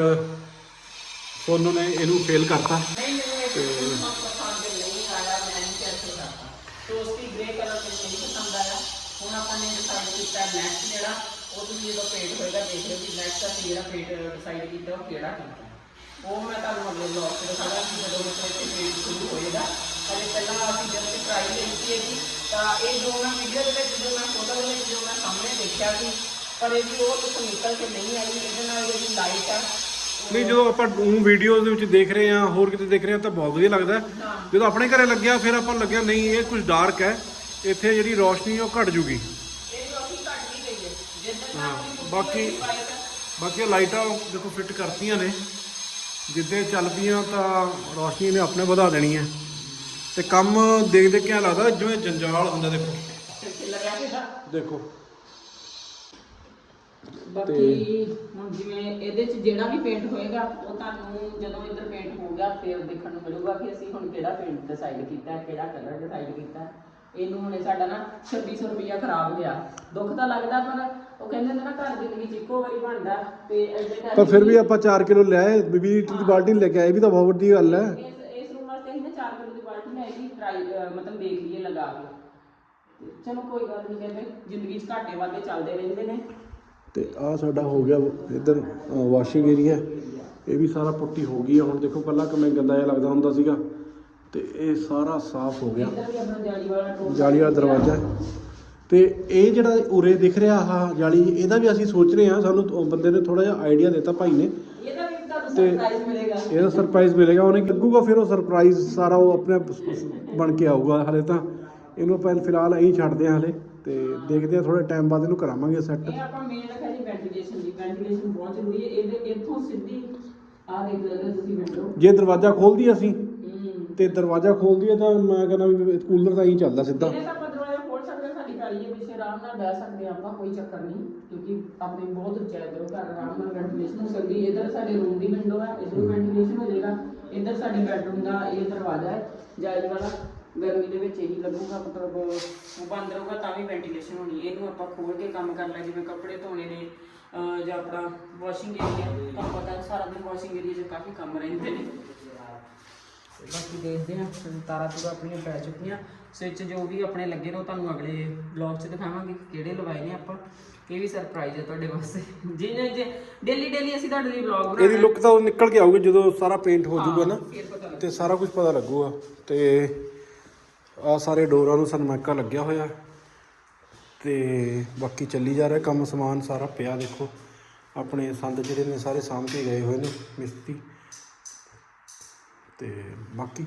ਸੋਨੂ ਨੇ ਇਹਨੂੰ ਫੇਲ ਕਰਤਾ। ਨਹੀਂ ਟੋਸਟੀ ਗ੍ਰੇ ਕਲਰ ਮੈਨੂੰ ਪਸੰਦ ਆਇਆ ਹੁਣ ਆਪਾਂ ਨੇ ਡਿਸਾਈਡ ਕੀਤਾ ਨੈਕਸਟ ਜਿਹੜਾ, ਉਹ ਤੁਸੀਂ ਜਦੋਂ ਪੇਂਟ ਹੋਏਗਾ, ਦੇਖ ਲਿਓ ਕਿ ਨੈਕਸਟ ਅਸੀਂ ਜਿਹੜਾ ਪੇਂਟ ਡਿਸਾਈਡ ਕੀਤਾ, ਉਹ ਕਿਹੜਾ ਕੀਤਾ। ਉਹ ਮੈਂ ਤੁਹਾਨੂੰ ਅਗਲੇ ਬਲੌਗ 'ਚ ਦਿਖਾਉਂਦਾ ਕਿ ਜਦੋਂ ਮਤਲਬ ਇੱਥੇ ਪੇਂਟ ਸ਼ੁਰੂ ਹੋਏਗਾ। ਹਲੇ ਪਹਿਲਾਂ ਅਸੀਂ ਜਦ ਟਰਾਈ ਲਈ ਸੀ ਤਾਂ ਇਹ ਜੋ ਮੈਂ ਵੀਡੀਓ ਦੇ ਵਿੱਚ, ਜੋ ਮੈਂ ਫੋਟੋ ਦੇ ਵਿੱਚ, ਜੋ ਮੈਂ ਸਾਹਮਣੇ ਦੇਖਿਆ ਸੀ ਪਰ ਇਹਦੀ ਉਹ ਲੁੱਕ ਨਿਕਲ ਕੇ ਨਹੀਂ ਆਈ ਇਹਦੇ ਨਾਲ ਜਿਹੜੀ ਲਾਈਟ ਆ ਨਹੀਂ ਜਦੋਂ ਆਪਾਂ ਵੀਡੀਓਜ਼ ਦੇ ਵਿੱਚ ਦੇਖ ਰਹੇ ਹਾਂ ਹੋਰ ਕਿਤੇ ਦੇਖ ਰਹੇ ਹਾਂ ਤਾਂ ਬਹੁਤ ਵਧੀਆ ਲੱਗਦਾ ਹੈ। ਜਦੋਂ ਆਪਣੇ ਘਰੇ ਲੱਗਿਆ ਫਿਰ ਆਪਾਂ ਨੂੰ ਲੱਗਿਆ ਨਹੀਂ ਇਹ ਕੁਝ ਡਾਰਕ ਹੈ। ਇੱਥੇ ਜਿਹੜੀ ਰੋਸ਼ਨੀ ਉਹ ਘਟ ਜੂਗੀ। ਇਹ ਰੋਸ਼ਨੀ ਘੱਟ ਵੀ ਗਈ ਹੈ। ਜਿੱਦਾਂ ਹਾਂ ਬਾਕੀ ਬਾਕੀ ਇਹ ਲਾਈਟਾਂ ਦੇਖੋ ਫਿੱਟ ਕਰਤੀਆਂ ਨੇ। ਜਿੱਦੇ ਚੱਲ ਪਈਆਂ ਤਾਂ ਰੋਸ਼ਨੀ ਨੇ ਆਪਣੇ ਵਧਾ ਦੇਣੀ ਹੈ। ਤੇ ਕੰਮ ਦੇਖ ਦੇਖ ਕੇ ਐਂ ਲੱਗਦਾ ਜਿਵੇਂ ਜੰਜਾਲ ਹੁੰਦਾ ਦੇਖੋ। ਦੇਖੋ। ਬਾਕੀ ਹੁਣ ਜਿਵੇਂ ਇਹਦੇ ਚ ਜਿਹੜਾ ਵੀ ਪੇਂਟ ਹੋਏਗਾ ਉਹ ਤੁਹਾਨੂੰ ਜਦੋਂ ਇੱਧਰ ਪੇਂਟ ਹੋਊਗਾ ਫਿਰ ਦੇਖਣ ਨੂੰ ਮਿਲੂਗਾ ਕਿ ਅਸੀਂ ਹੁਣ ਕਿਹੜਾ ਪੇਂਟ ਡਿਸਾਈਡ ਕੀਤਾ ਹੈ, ਕਿਹੜਾ ਕਲਰ ਡਿਸਾਈਡ ਕੀਤਾ। ਹੈ। ਇਹਨੂੰ ਹੁਣੇ ਸਾਡਾ ਨਾ 2600 ਰੁਪਇਆ ਖਰਾਬ ਗਿਆ ਦੁੱਖ ਤਾਂ ਲੱਗਦਾ ਪਰ ਉਹ ਕਹਿੰਦੇ ਨੇ ਨਾ ਘਰ ਜ਼ਿੰਦਗੀ ਚ ਇੱਕੋ ਵਾਰੀ ਬਣਦਾ ਤੇ ਐਡੇ ਟਾਈਮ ਪਰ ਫਿਰ ਵੀ ਆਪਾਂ 4 ਕਿਲੋ ਲੈ 20 ਲੀਟਰ ਦੀ ਬਾਲਟੀ ਲੈ ਕੇ ਆਏ ਇਹ ਵੀ ਤਾਂ ਬਹੁਤ ਵੱਡੀ ਗੱਲ ਹੈ। ਇਸ ਇਸ ਰੂਮ ਵਾਸਤੇ ਅਸੀਂ ਨਾ 4 ਕਿਲੋ ਦੀ ਬਾਲਟੀ ਲੈ ਗਈ ਟਰਾਈ ਮਤਲਬ ਦੇਖ ਲਈਏ ਲਗਾ ਕੇ। ਤੇ ਚਲੋ ਕੋਈ ਗੱਲ ਨਹੀਂ ਕਹਿੰਦੇ ਜ਼ਿੰਦਗੀ 'ਚ ਘਾਟੇ ਵਾਧੇ ਚੱਲਦੇ ਰਹਿੰਦੇ ਨੇ। ਅਤੇ ਆਹ ਸਾਡਾ ਹੋ ਗਿਆ ਇੱਧਰ ਵਾਸ਼ਿੰਗ ਏਰੀਆ ਇਹ ਵੀ ਸਾਰਾ ਪੁੱਟੀ ਹੋ ਗਈ ਆ। ਹੁਣ ਦੇਖੋ, ਪਹਿਲਾਂ ਕਿਵੇਂ ਗੰਦਾ ਜਿਹਾ ਲੱਗਦਾ ਹੁੰਦਾ ਸੀਗਾ। ਤੇ ਇਹ ਸਾਰਾ ਸਾਫ਼ ਹੋ ਗਿਆ। ਜਾਲੀ ਵਾਲਾ ਦਰਵਾਜ਼ਾ। ਹੈ। ਤੇ ਇਹ ਜਿਹੜਾ ਉਰੇ ਦਿਖ ਰਿਹਾ, ਆਹ ਜਾਲੀ, ਇਹਦਾ ਵੀ ਅਸੀਂ ਸੋਚ ਰਹੇ ਹਾਂ। ਸਾਨੂੰ ਬੰਦੇ ਨੇ ਥੋੜਾ ਜਿਹਾ ਆਈਡੀਆ ਦਿੱਤਾ ਭਾਈ ਨੇ। ਇਹਦਾ ਤੇ- ਇਹਦਾ ਸਰਪ੍ਰਾਈਜ਼ ਮਿਲੇਗਾ। ਉਹਨੇ ਲੱਗੂਗਾ ਫਿਰ ਉਹ ਸਰਪ੍ਰਾਈਜ਼ ਸਾਰਾ ਉਹ ਆਪਣੇ ਬਣ ਕੇ ਆਊਗਾ। ਹਲੇ ਤਾਂ ਇਹਨੂੰ ਆਪਾਂ ਫਿਲਹਾਲ ਐਂ ਛੱਡਦੇ ਹਾਂ ਹਲੇ। ਤੇ ਦੇਖਦੇ ਹਾਂ ਥੋੜੇ ਟਾਈਮ ਬਾਅਦ ਇਹਨੂੰ ਕਰਾਵਾਂਗੇ ਸੈੱਟ ਇਹ ਆਪਾਂ ਮੇਨ ਰੱਖਿਆ ਜੀ ਵੈਂਟੀਲੇਸ਼ਨ ਦੀ। ਵੈਂਟੀਲੇਸ਼ਨ ਬਹੁਤ ਜ਼ਰੂਰੀ ਹੈ। ਇਹਦੇ ਇੱਥੋਂ ਸਿੱਧੀ ਆਹ ਦੇਖ ਲਓ ਤੁਸੀਂ ਵਿੰਡੋ ਜੇ ਦਰਵਾਜ਼ਾ ਖੋਲਦੀ ਅਸੀਂ ਹੂੰ। ਤੇ ਦਰਵਾਜ਼ਾ ਖੋਲਦੀ ਹੈ ਤਾਂ ਮੈਂ ਕਹਿੰਦਾ ਵੀ ਕੂਲਰ ਤਾਂ ਐਂ ਚੱਲਦਾ ਸਿੱਧਾ। ਇਹਨੇ ਤਾਂ ਆਪਾਂ ਦਰਵਾਜ਼ਾ ਖੋਲ ਸਕਦੇ ਹਾਂ, ਸਾਡੀ ਗਾੜੀ ਦੇ ਪਿੱਛੇ ਆਰਾਮ ਨਾਲ ਬਹਿ ਸਕਦੇ ਹਾਂ ਆਪਾਂ ਕੋਈ ਚੱਕਰ ਨਹੀਂ ਕਿਉਂਕਿ ਆਪਣੇ ਬਹੁਤ ਉੱਚਾ ਹੈ ਇਧਰੋਂ ਘਰ ਆਰਾਮ ਨਾਲ ਵੈਂਟੀਲੇਸ਼ਨ ਹੋ ਸਕਦੀ ਹੈ। ਇਧਰ ਸਾਡੇ ਰੂਮ ਦੀ ਵਿੰਡੋ ਹੈ ਇਧਰੋਂ ਵੈਂਟੀਲੇਸ਼ਨ ਹੋ ਜਾਏਗਾ। ਇਧਰ ਸਾਡੇ ਬੈਡਰੂਮ ਦਾ ਇਹ ਦਰਵਾਜ਼ਾ ਹੈ ਜਾਇਜ਼ ਵਾਲਾ। ਗਰਮੀ ਦੇ ਵਿੱਚ ਇਹੀ ਲੱਗੂਗਾ ਮਤਲਬ ਉਹ ਬੰਦ ਰਹੂਗਾ ਤਾਂ ਵੀ ਵੈਂਟੀਲੇਸ਼ਨ ਹੋਣੀ। ਇਹਨੂੰ ਆਪਾਂ ਖੋਲ ਕੇ ਕੰਮ ਕਰ ਲੈ ਜਿਵੇਂ ਕੱਪੜੇ ਧੋਣੇ ਨੇ ਜਾਂ ਆਪਣਾ ਵਾਸ਼ਿੰਗ ਏਰੀਆ ਤੁਹਾਨੂੰ ਪਤਾ ਹੈ ਸਾਰਾ ਦਿਨ ਵਾਸ਼ਿੰਗ ਏਰੀਆ 'ਚ ਕਾਫੀ ਕੰਮ ਰਹਿੰਦੇ ਨੇ। ਬਾਕੀ ਦੇਖਦੇ ਹਾਂ ਤਾਰਾ ਤੂਰਾ ਆਪਣੀਆਂ ਪੈ ਚੁੱਕੀਆਂ। ਸਵਿਚ ਜੋ ਵੀ ਆਪਣੇ ਲੱਗੇ ਨੇ ਉਹ ਤੁਹਾਨੂੰ ਅਗਲੇ ਵਲੌਗ 'ਚ ਦਿਖਾਵਾਂਗੇ ਕਿਹੜੇ ਲਵਾਏ ਨੇ ਆਪਾਂ। ਇਹ ਵੀ ਸਰਪ੍ਰਾਈਜ਼ ਹੈ ਤੁਹਾਡੇ ਵਾਸਤੇ। ਜਿਹਨੇ ਜੇ ਡੇਲੀ ਡੇਲੀ ਅਸੀਂ ਤੁਹਾਡੇ ਲਈ ਵਲੌਗ ਇਹਦੀ ਬਣਾਉਣਾ ਲੁੱਕ ਤਾਂ ਉਹ ਨਿਕਲ ਕੇ ਆਊਗੀ ਜਦੋਂ ਸਾਰਾ ਪੇਂਟ ਹੋ ਜਾਊਗਾ ਨਾ। ਤੇ ਸਾਰਾ ਕੁਝ ਪਤਾ ਲੱਗੂਗਾ। ਤੇ ਆ ਸਾਰੇ ਡੋਰਾਂ ਨੂੰ ਸਨਮਾਈਕਾ ਲੱਗਿਆ ਹੋਇਆ। ਤੇ ਬਾਕੀ ਚੱਲੀ ਜਾ ਰਿਹਾ ਕੰਮ ਸਮਾਨ ਸਾਰਾ ਪਿਆ ਦੇਖੋ। ਆਪਣੇ ਸੰਦ ਜਿਹੜੇ ਨੇ ਸਾਰੇ ਸਾਂਭ ਕੇ ਗਏ ਹੋਏ ਨੇ ਮਿਸਤਰੀ। ਤੇ ਬਾਕੀ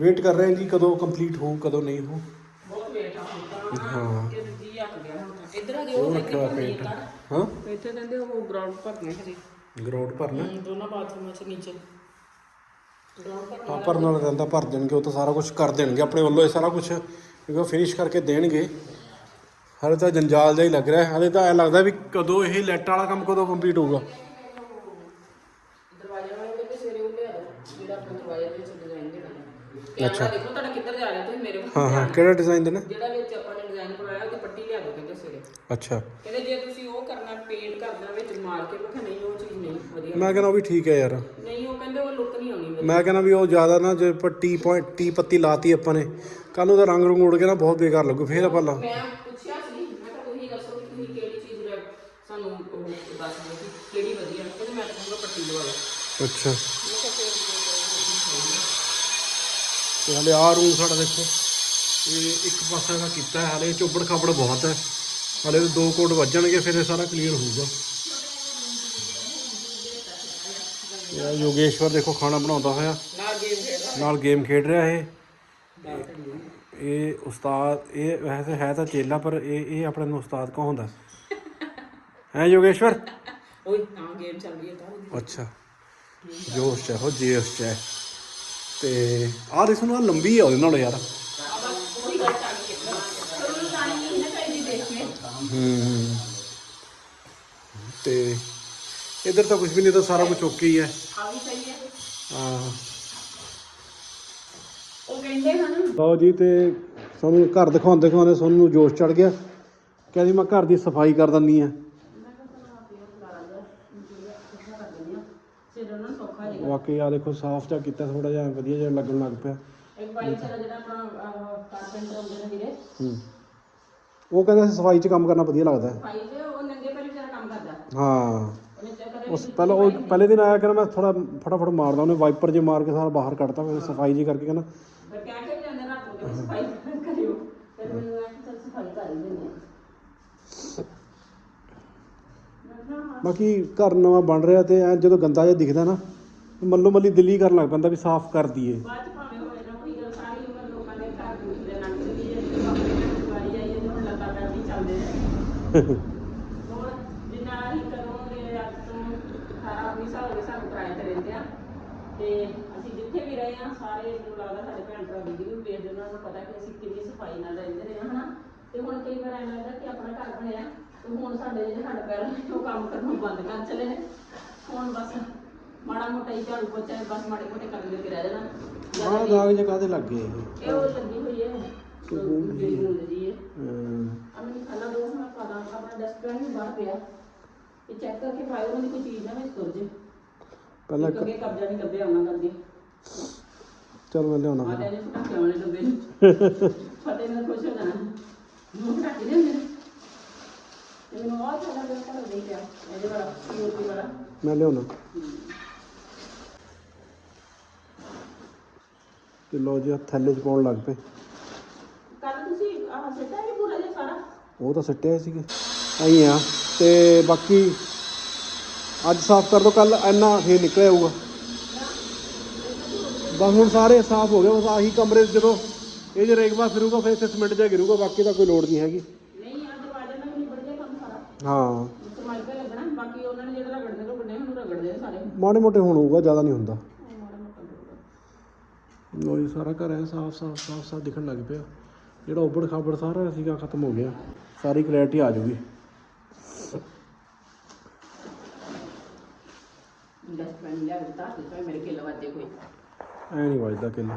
ਵੇਟ ਕਰ ਰਹੇ ਹਾਂ ਕਿ ਕਦੋਂ ਕੰਪਲੀਟ ਹੋਊ ਕਦੋਂ ਨਹੀਂ ਹੋਊ। ਬਹੁਤ ਵੇਟ ਆ। ਹੁਣ ਤਾਂ ਹਾਂ ਜੀ ਆ ਗਿਆ ਹੁਣ। ਇੱਧਰ ਆ ਉਹ ਜਾਓ ਰੱਖਿਆ ਪੇਂਟ ਹਾਂ? ਇੱਥੇ ਕਹਿੰਦੇ ਉਹ ਗਰਾਊਂਡ ਭਰਨੇ ਹਜੇ। ਗਰਾਊਂਡ ਭਰਨਾ? ਦੋਨਾਂ ਬਾਥਰੂਮਾਂ 'ਚ ਨੀਚੇ। ਹਾਂ ਭਰਨ ਵਾਲਾ ਰਹਿੰਦਾ ਭਰ ਦੇਣਗੇ ਉਹ ਤਾਂ ਸਾਰਾ ਕੁਝ ਕਰ ਦੇਣਗੇ ਆਪਣੇ ਵੱਲੋਂ ਇਹ ਸਾਰਾ ਕੁਝ ਕਿਉਂਕਿ ਫਿਨਿਸ਼ ਕਰਕੇ ਦੇਣਗੇ। ਹਾਲੇ ਤਾਂ ਜੰਜਾਲ ਜਿਹਾ ਹੀ ਲੱਗ ਰਿਹਾ ਹਾਲੇ ਤਾਂ ਐ ਲੱਗਦਾ ਵੀ ਕਦੋਂ ਇਹ ਲੈਟ ਵਾਲਾ ਕੰਮ ਕਦੋਂ ਕੰਪਲੀਟ ਹੋਊਗਾ। ਦਰਵਾਜ਼ੇ ਵਾਲੇ ਕਹਿੰਦੇ ਸਵੇਰੇ ਉਹ ਲਿਆ ਦਿਓ ਜਿਹੜਾ ਆਪਣੇ ਦਰਵਾਜ਼ੇ ਦੇ ਵਿੱਚ ਡਿਜ਼ਾਈਨ ਦੇਣਾ ਅੱਛਾ। ਦੇਖੋ ਤੁਹਾਡਾ ਕਿੱਧਰ ਜਾ ਰਿਹਾ ਤੁਸੀਂ ਮੇਰੇ ਵੱਲ ਹਾਂ ਹਾਂ ਕਿਹੜਾ ਡਿਜ਼ਾਈਨ ਦੇਣਾ? ਜਿਹੜਾ ਵਿੱਚ ਆਪਾਂ ਨੇ ਡਿਜ਼ਾਈਨ ਕਰਵਾਇਆ ਉਹਦੀ ਪੱਟੀ ਲਿਆ ਦਿਓ ਕਹਿੰਦੇ ਸਵੇਰੇ। ਅੱਛਾ। ਕਹਿੰਦੇ ਜੇ ਤੁਸੀਂ ਉਹ ਕਰਨਾ ਪੇਂਟ ਕਰਨਾ ਵਿੱਚ ਮਾਰ ਕੇ ਮੈਂ ਕਿਹਾ ਨਹੀਂ ਉਹ ਚੀਜ਼ ਨਹੀਂ ਵਧੀਆ। ਮੈਂ ਕਹਿੰਦਾ ਉਹ ਵੀ ਠੀਕ ਹੈ ਯਾਰ ਨਹੀਂ ਉਹ ਕਹਿੰਦੇ ਉਹ ਲੁੱਕ ਨਹੀਂ ਆਉਣੀ ਵਧੀਆ ਮੈਂ ਕਹਿੰਦਾ ਵੀ ਉਹ ਜ਼ਿਆਦਾ ਨਾ ਜੇ ਪੱਟੀ ਪੁਆਇੰਟ ਟੀ ਪੱਤੀ ਲਾਤੀ ਆਪਾਂ ਨੇ ਕੱਲ ਉਹਦਾ ਰੰਗ ਰੰਗ ਉੜ ਕੇ ਨਾ ਬਹੁਤ ਬੇਕਾਰ ਲੱਗੂ ਫੇਰ ਆਪਾਂ ਲਾ ਮੈਂ ਪੁੱਛਿਆ ਸੀ ਮੈਂ ਕਿਹਾ ਤੁਸੀਂ ਦੱਸੋ ਕਿ ਤੁਸੀਂ ਕਿਹੜੀ ਚੀਜ਼ ਲੈ ਸਾਨੂੰ ਉਹ ਦੱਸ ਦਿਓ ਕਿ ਕਿਹੜੀ ਵਧੀਆ ਕਹਿੰਦੇ ਮੈਂ ਤਾਂ ਕਹੂੰਗਾ ਪੱਟੀ ਲਵਾ ਲਓ ਅੱਛਾ ਤੇ ਹਲੇ ਆਹ ਰੂਮ ਸਾਡਾ ਦੇਖੋ ਇਹ ਇੱਕ ਪਾਸਾ ਦਾ ਕੀਤਾ ਹਲੇ ਚੋਬੜ ਖਾਬੜ ਬਹੁਤ ਹੈ। ਹਲੇ ਦੋ ਕੋਡ ਵੱਜਣਗੇ ਫਿਰ ਇਹ ਸਾਰਾ ਕਲੀਅਰ ਹੋਊਗਾ। ਇਹ ਯੋਗੇਸ਼ਵਰ ਦੇਖੋ ਖਾਣਾ ਬਣਾਉਂਦਾ ਹੋਇਆ। ਨਾਲ ਗੇਮ ਨਾਲ ਖੇਡ ਰਿਹਾ ਇਹ। ਇਹ ਉਸਤਾਦ ਇਹ ਵੈਸੇ ਹੈ ਤਾਂ ਚੇਲਾ ਪਰ ਇਹ ਇਹ ਆਪਣੇ ਨੂੰ ਉਸਤਾਦ ਕਹਾਉਂਦਾ ਹੈ ਯੋਗੇਸ਼ਵਰ? ਓਏ ਹਾਂ ਗੇਮ ਚੱਲ ਰਹੀ ਹੈ ਤਾਂ। ਉਹਦੀ। ਅੱਛਾ। ਜੋਸ਼ ਹੈ, ਉਹ ਜੇਸ਼ ਹੈ। ਤੇ ਆਹ ਦੇਖੋ ਨਾ ਲੰਬੀ ਆ ਉਹਦੇ ਨਾਲ ਯਾਰ। ਹੂੰ ਤੇ ਇਧਰ ਤਾਂ ਕੁਝ ਵੀ ਨਹੀਂ ਤਾਂ ਸਾਰਾ ਕੁਝ ਓਕੇ ਹੀ ਹੈ। ਆ ਵੀ ਸਹੀ ਹੈ। ਹਾਂ। ਉਹ ਕਹਿੰਦੇ ਹਨ ਲਓ ਜੀ ਤੇ ਸਾਨੂੰ ਘਰ ਦਿਖਾਉਂਦੇ ਦਿਖਾਉਂਦੇ ਸਾਨੂੰ ਜੋਸ਼ ਚੜ ਗਿਆ। ਕਹਿੰਦੀ ਮੈਂ ਘਰ ਦੀ ਸਫ਼ਾਈ ਕਰ ਦਿੰਨੀ ਆ। ਵਾਕਈ ਆ ਦੇਖੋ ਸਾਫ਼ ਜਿਹਾ ਕੀਤਾ ਥੋੜਾ ਜਿਹਾ ਵਧੀਆ ਜਿਹਾ ਲੱਗਣ ਲੱਗ ਪਿਆ। ਇੱਕ ਬਾਈ ਤੇਰਾ ਜਿਹੜਾ ਆਪਣਾ ਕਾਰਪੈਂਟਰ ਹੁੰਦੇ ਨੇ ਵੀਰੇ। ਹੂੰ। ਉਹ ਕਹਿੰਦਾ ਸਫ਼ਾਈ 'ਚ ਕੰਮ ਕਰਨਾ ਵਧੀਆ ਲੱਗਦਾ। ਹੈ ਭਾਈ ਤੇ ਉਹ ਨੰਗੇ ਪੈਰੀ ਤੇਰਾ ਕੰਮ ਕਰਦਾ। ਹਾਂ। ਉਹਨੇ ਚੱਕਰ ਉਸ ਪਹਿਲਾਂ ਉਹ ਪਹਿਲੇ ਦਿਨ ਆਇਆ ਕਹਿੰਦਾ ਮੈਂ ਥੋੜਾ ਫਟਾਫਟ ਮਾਰਦਾ ਉਹਨੇ ਵਾਈਪਰ ਜੇ ਮਾਰ ਕੇ ਸਾਰਾ ਬਾਹਰ ਕੱਢਤਾ ਫਿਰ ਸਫ਼ਾਈ ਜੀ ਕਰਕੇ ਕਹਿੰਦਾ। ਫਿਰ ਕਹਿ ਕੇ ਵੀ ਜਾਂਦੇ ਰਾਤ ਨੂੰ ਕਿ ਸਫ਼ਾਈ ਕਰਿਓ। ਫਿਰ ਮੈਨੂੰ ਆ ਕਿ ਚੱਲ ਸਫ਼ਾਈ ਕਰ ਹੀ ਦਿੰਦੇ ਆ ਬਾਕੀ ਘਰ ਨਵਾਂ ਬਣ ਰਿਹਾ ਤੇ ਐ ਜਦੋਂ ਗੰਦਾ ਜਿਹਾ ਦਿਖਦਾ ਨਾ ਮੱਲੋ ਮੱਲੀ ਦਿੱਲੀ ਕਰਨ ਲੱਗ ਪੈਂਦਾ ਵੀ ਸਾਫ਼ ਕਰ ਦਈਏ। ਬਾਅਦ ਚ ਭਾਵੇਂ ਹੋਏ ਨਾ ਕੋਈ ਗੱਲ ਸਾਰੀ ਉਮਰ ਲੋਕਾਂ ਦੇ ਘਰ ਦੂਸਰੇ ਨੰਗ ਦੀ ਹੈ ਜਦੋਂ ਆਪਣੇ ਘਰ ਦੀ ਵਾਰੀ ਆਈ ਹੈ ਤੇ ਹੁਣ ਲੱਤਾਂ ਪੈਰ ਨਹੀਂ ਚੱਲਦੇ ਨੇ ਹੋਰ ਜਿੰਨਾ ਹੀ ਕਦੋਂ ਦੇ ਅੱਜ ਤੋਂ 18 19 ਸਾਲ ਹੋ ਗਏ ਸਾਨੂੰ ਕਿਰਾਏ ਤੇ ਰਹਿੰਦੇ ਆ ਤੇ ਅਸੀਂ ਜਿੱਥੇ ਵੀ ਰਹੇ ਆ ਸਾਰੇ ਮੈਨੂੰ ਲੱਗਦਾ ਸਾਡੇ ਭੈਣ ਭਰਾ ਵੀਡੀਓ ਵੇਖਦੇ ਉਹਨਾਂ ਨੂੰ ਪਤਾ ਕਿ ਅਸੀਂ ਕਿੰਨੀ ਸਫ਼ਾਈ ਨਾਲ ਰਹਿੰਦੇ ਰਹੇ ਹਾਂ ਹਨਾ? ਤੇ ਹੁਣ ਕਈ ਵਾਰ ਐਂ ਲੱਗਦਾ ਕਿ ਆਪਣਾ ਘਰ ਬਣਿਆ ਤੇ ਹੁਣ ਸਾਡੇ ਜਿਹੜੇ ਹੱਡ ਪੈਰ ਨੇ ਉਹ ਕੰਮ ਕਰਨੋਂ ਬੰਦ ਕਰ ਚਲੇ ਨੇ। ਹੁਣ ਬਸ ਮਾੜਾ ਮੋਟਾ ਹੀ ਝਾੜੂ ਪੋਚਾ ਬਸ ਮਾੜੇ ਮੋਟੇ ਕਰਨ ਦੇ ਕੇ ਰਹਿ ਜਾਣਾ। ਆਹ। ਦਾਗ ਜੇ ਕਾਹਦੇ ਲੱਗ ਗਏ ਇਹ ਉਹ ਲੱਗੀ ਹੋਈ ਹੈ ਜਿਹੜੀ ਗੁੰਦ ਜੀ ਹੈ। ਅਮ, ਆ ਮੈਨੂੰ ਖਾਣਾ ਦੋ ਪਾਦਾ ਆਪਣਾ ਡਸਟਬਿਨ ਵੀ ਬਾਹਰ ਪਿਆ। ਇਹ ਚੈੱਕ ਕਰਕੇ ਪਾਇਓ ਉਹਨਾਂ ਦੀ ਕੋਈ ਚੀਜ਼ ਨਾ ਵਿੱਚ ਤੁਰ ਜੇ। ਪਹਿਲਾਂ ਇੱਕ ਅੱਗੇ ਕਬਜ਼ਾ ਨਹੀਂ ਕੱਢਿਆ ਉਹਨਾਂ ਕਰਕੇ ਚਲ ਮੈਂ ਲਿਆਉਣਾ ਆ ਤੇ ਪਟਾਕੇ ਵਾਲੇ ਡੱਬੇ ਨੂੰ ਫਤਿਹ ਨਾਲ ਖੁਸ਼ ਹੋ ਜਾਣਾ। ਮੂੰਹ ਪਟਾਕੇ ਦੇ ਹੁੰਦੇ ਨੇ। ਤੇ ਮੈਨੂੰ ਆਹ ਖਾਣਾ ਦੇ ਘਰ ਦੇ ਪਿਆ। ਇਹਦੇ ਵਾਲਾ ਪੀਓਪੀ ਵਾਲਾ। ਮੈਂ ਲਿਆਉਣਾ। ਤੇ ਲੋ ਜੀ ਆਹ ਥੈਲੇ 'ਚ ਪਾਉਣ ਲੱਗ ਪਏ। ਕੱਲ ਤੁਸੀਂ ਆਹ ਸਿੱਟਾ ਨਹੀਂ ਪੂਰਾ ਜਿਹਾ ਸਾਰਾ? ਉਹ ਤਾਂ ਸੱਟਿਆ ਸੀਗੇ। ਆਈ ਆ। ਤੇ ਬਾਕੀ ਅੱਜ ਸਾਫ਼ ਕਰ ਦੋ ਕੱਲ ਇੰਨਾ ਫੇਰ ਨਿਕਲਿਆ ਹੋਊਗਾ ਬਸ ਹੁਣ ਸਾਰੇ ਸਾਫ਼ ਹੋ ਗਏ ਬਸ ਆਹੀ ਕਮਰੇ 'ਚ ਜਦੋਂ ਇਹ ਜੇ ਰੇਗਵਾ ਫਿਰੂਗਾ ਫਿਰ ਇੱਥੇ ਸਿਮੈਂਟ ਜਾ ਗਿਰੂਗਾ ਬਾਕੀ ਤਾਂ ਕੋਈ ਲੋੜ ਨਹੀਂ ਹੈਗੀ। ਨਹੀਂ ਆ ਦਰਵਾਜ਼ੇ ਨਾਲ ਨਿਬੜ ਗਿਆ ਕੰਮ ਸਾਰਾ। ਹਾਂ। ਲੱਗਣਾ ਬਾਕੀ ਉਹਨਾਂ ਨੇ ਜਿਹੜਾ ਰਗੜਨੇ ਰਗੜਨੇ ਹੁਣ ਰਗੜਦੇ ਆ ਸਾਰੇ। ਮਾੜੇ ਮੋਟੇ ਹੁਣ ਹੋਊਗਾ ਜ਼ਿਆਦਾ ਨਹੀਂ ਹੁੰਦਾ। ਰਗੜਦਾ। ਲੋ ਜੀ ਸਾਰਾ ਘਰ ਐ ਸਾਫ਼ ਸਾਫ਼ ਸਾਫ਼ ਸਾਫ਼ ਦਿਖਣ ਲੱਗ ਪਿਆ। ਜਿਹੜਾ ਉੱਬੜ ਖਾਬੜ ਸਾਰਾ ਸੀਗਾ ਖਤਮ ਹੋ ਗਿਆ। ਸਾਰੀ ਕਲੈਰਿਟੀ ਆ ਜਾਊਗੀ। ਡਸਟਬਿਨ ਲਿਆ ਕੇ ਤਾਂ ਦਿੱਤਾ ਮੇਰੇ ਕਿੱਲ ਵਾਜੇ ਕੋਈ। ਐ ਨਹੀਂ ਵੱਜਦਾ ਕਿੱਲਾ।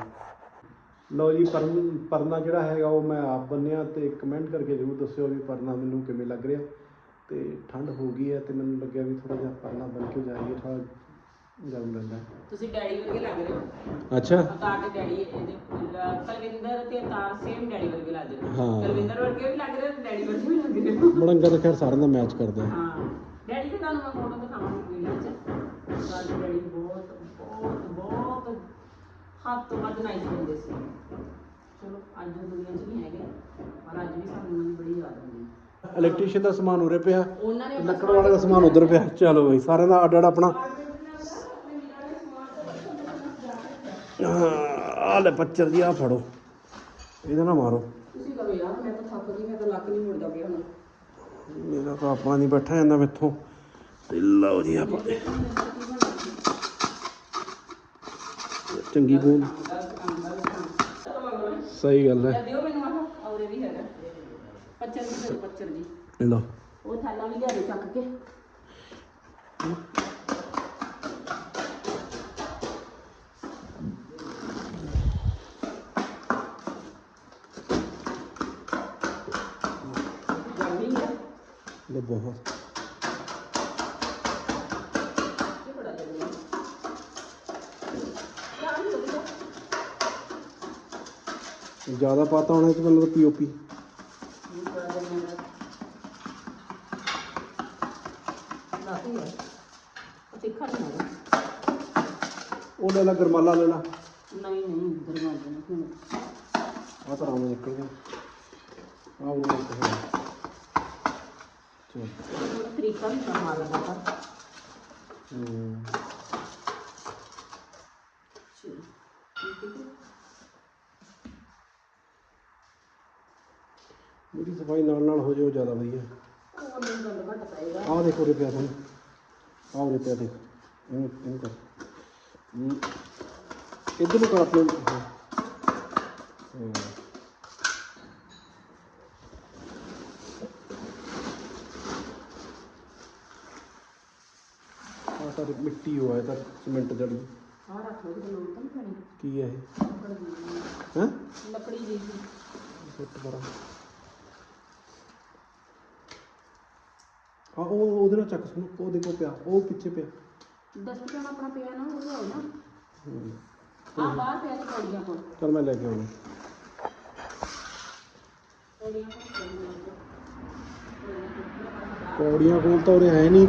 ਲਓ ਜੀ ਪਰਨ ਪਰਨਾ ਜਿਹੜਾ ਹੈਗਾ ਉਹ ਮੈਂ ਆਪ ਬੰਨਿਆ ਤੇ ਕਮੈਂਟ ਕਰਕੇ ਜ਼ਰੂਰ ਦੱਸਿਓ ਵੀ ਪਰਨਾ ਮੈਨੂੰ ਕਿਵੇਂ ਲੱਗ ਰਿਹਾ। ਤੇ ਠੰਡ ਹੋ ਗਈ ਹੈ ਤੇ ਮੈਨੂੰ ਲੱਗਿਆ ਵੀ ਥੋੜਾ ਜਿਹਾ ਪਰਨਾ ਬਣ ਕੇ ਜਾਈਏ ਥੋੜਾ ਗਰਮ ਰਹਿੰਦਾ ਹੈ। ਤੁਸੀਂ ਡੈਡੀ ਵਰਗੇ ਲੱਗ ਰਹੇ ਹੋ? ਅੱਛਾ। ਅਤਾਰ ਦੇ ਡੈਡੀ ਇਹਦੇ ਅਹ ਕਲਵਿੰਦਰ ਤੇ ਅਤਾਰ ਸੇਮ ਡੈਡੀ ਵਰਗੇ ਲੱਗਦੇ ਨੇ। ਹਾਂ। ਕਲਵਿੰਦਰ ਵਰਗੇ ਵੀ ਲੱਗ ਰਹੇ ਤੇ ਡੈਡੀ ਵਰਗੇ ਵੀ ਲੱਗ ਰਹੇ ਹੋ ਮੜੰਗਾ ਤਾਂ ਖੈਰ ਸਾਰਿਆਂ ਦਾ ਮੈਚ ਕਰਦਾ ਹੈ। ਹਾਂ। ਡੈਡੀ ਤੇ ਤੁਹਾਨੂੰ ਮੈਂ ਫੋਟੋ ਦਿਖਾਵਾਂਗੀ ਵੀਡੀਓ 'ਚ ਸਾਡੇ ਡੈਡੀ ਬਹੁਤ ਬਹੁਤ ਬਹੁਤ ਹੱਦ ਤੋਂ ਵੱਧ ਨਾਈਸ ਬੰਦੇ ਸੀ। ਚਲੋ ਅੱਜ ਉਹ ਦੁਨੀਆ 'ਚ ਨਹੀਂ ਹੈਗੇ ਪਰ ਅੱਜ ਵੀ ਸਾਨੂੰ ਉਹਨਾਂ ਦੀ ਬੜੀ ਯਾਦ ਆਉਂਦੀ ਹੈ। ਇਲੈਕਟ੍ਰੀਸ਼ੀਅਨ ਦਾ ਸਮਾਨ ਉਰੇ ਪਿਆ ਉਹਨਾਂ ਨੇ ਲੱਕੜ ਵਾਲੇ ਦਾ ਸਮਾਨ ਉਧਰ ਪਿਆ। ਚਲੋ ਬਈ ਸਾਰਿਆਂ ਦਾ ਅੱਡ ਅੱਡ ਆਪਣਾ ਆ ਲੈ ਪੱਚਰ ਜੀ ਆ ਫੜੋ। ਇਹਦਾ ਨਾ ਮਾਰੋ। ਤੁਸੀਂ ਕਰੋ ਯਾਰ ਮੈਂ ਤਾਂ ਥੱਕ ਗਈ ਮੈਂ ਤਾਂ ਲੱਕ ਨਹੀਂ ਮੁੜਦਾ ਪਿਆ ਹੁਣ। ਮੇਰਾ ਤਾਂ ਆਪਣਾ ਨਹੀਂ ਬੈਠਾ ਜਾਂਦਾ ਮੈਥੋਂ। ਤੇ ਲਓ ਜੀ ਆਪਾਂ ਚੰਗੀ ਬੂੰਦ ਸਹੀ ਗੱਲ ਹੈ ਦਿਓ ਮੈਨੂੰ ਆਹ ਔਰੇ ਵੀ ਹੈਗਾ ਪੱਚਰ ਦੀ ਪੱਚਰ ਦੀ ਲਓ ਉਹ ਥੈਲਾ ਵੀ ਲਿਆ ਦੇ ਚੱਕ ਕੇ ਬਹੁਤ ਇਹ ਬੜਾ ਜਰੂਰੀ ਹੈ ਯਾਰ ਇਹ ਵਧੀਆ ਜ਼ਿਆਦਾ ਪਾਤਾ ਹੋਣਾ ਕਿ ਮੈਨੂੰ ਪੀਓਪੀ ਉਹ ਨਹੀਂ ਲੈ ਲਾ ਗਰਮਾਲਾ ਲੈ ਲਾ। ਨਹੀਂ ਨਹੀਂ ਦਰਵਾਜ਼ੇ ਨੂੰ ਕਿਉਂ ਆ ਤਾਂ ਨਾਲ ਨਿਕਲ ਗਿਆ। ਆ ਉਹ ਨਹੀਂ ਕਹਾਂ ਚਲ। ਤਰੀਕਾ ਵੀ ਲਗਾ ਪਰ ਹੂੰ। ਹੋ ਜਾਏ ਉਹ ਜ਼ਿਆਦਾ ਵਧੀਆ। ਉਹ ਮੈਨੂੰ ਗੱਲ ਘੱਟ ਪਏਗਾ ਆਹ ਦੇਖੋ ਉਰੇ ਪਿਆ ਤੁਹਾਨੂੰ। ਆਹ ਉਰੇ ਪਿਆ ਦੇਖ। ਇਹਨੂੰ ਇਹਨੂੰ ਕਰ। ਹੂੰ। ਇੱਧਰ ਨੂੰ ਕਰ ਆਪਣੇ ਹਾਂ। ਹਾਂ। ਆਹ ਤਾਂ ਮਿੱਟੀ ਹੋਇਆ ਤਾਂ ਸੀਮੈਂਟ ਜੜ ਆਹ ਰੱਖ ਲਓ ਤੇ ਲੋੜ ਤਾਂ ਨਹੀਂ ਪੈਣੀ। ਕੀ ਹੈ ਇਹ? ਲੱਕੜ ਦੀ। ਹੈ? ਲੱਕੜੀ ਦੀ। ਸੀ ਕਰਾਂ ਆ ਉਹ ਉਹਦੇ ਨਾਲ ਚੱਕ ਸੁਣ ਉਹ ਦੇਖੋ ਪਿਆ ਉਹ ਪਿੱਛੇ ਪਿਆ। ਡਸਟਬਿਨ ਆਪਣਾ ਪਿਆ ਨਾ ਉਹ ਲਿਆਓ ਨਾ। ਹੂੰ। ਆ ਬਾਹਰ ਪਿਆ ਸੀ ਪੌੜੀਆਂ ਕੋਲ। ਚੱਲ ਮੈਂ ਲੈ ਕੇ ਕੋਲ ਪੌੜੀਆਂ ਕੋਲ। ਤਾਂ ਉਰੇ ਹੈ ਨਹੀਂ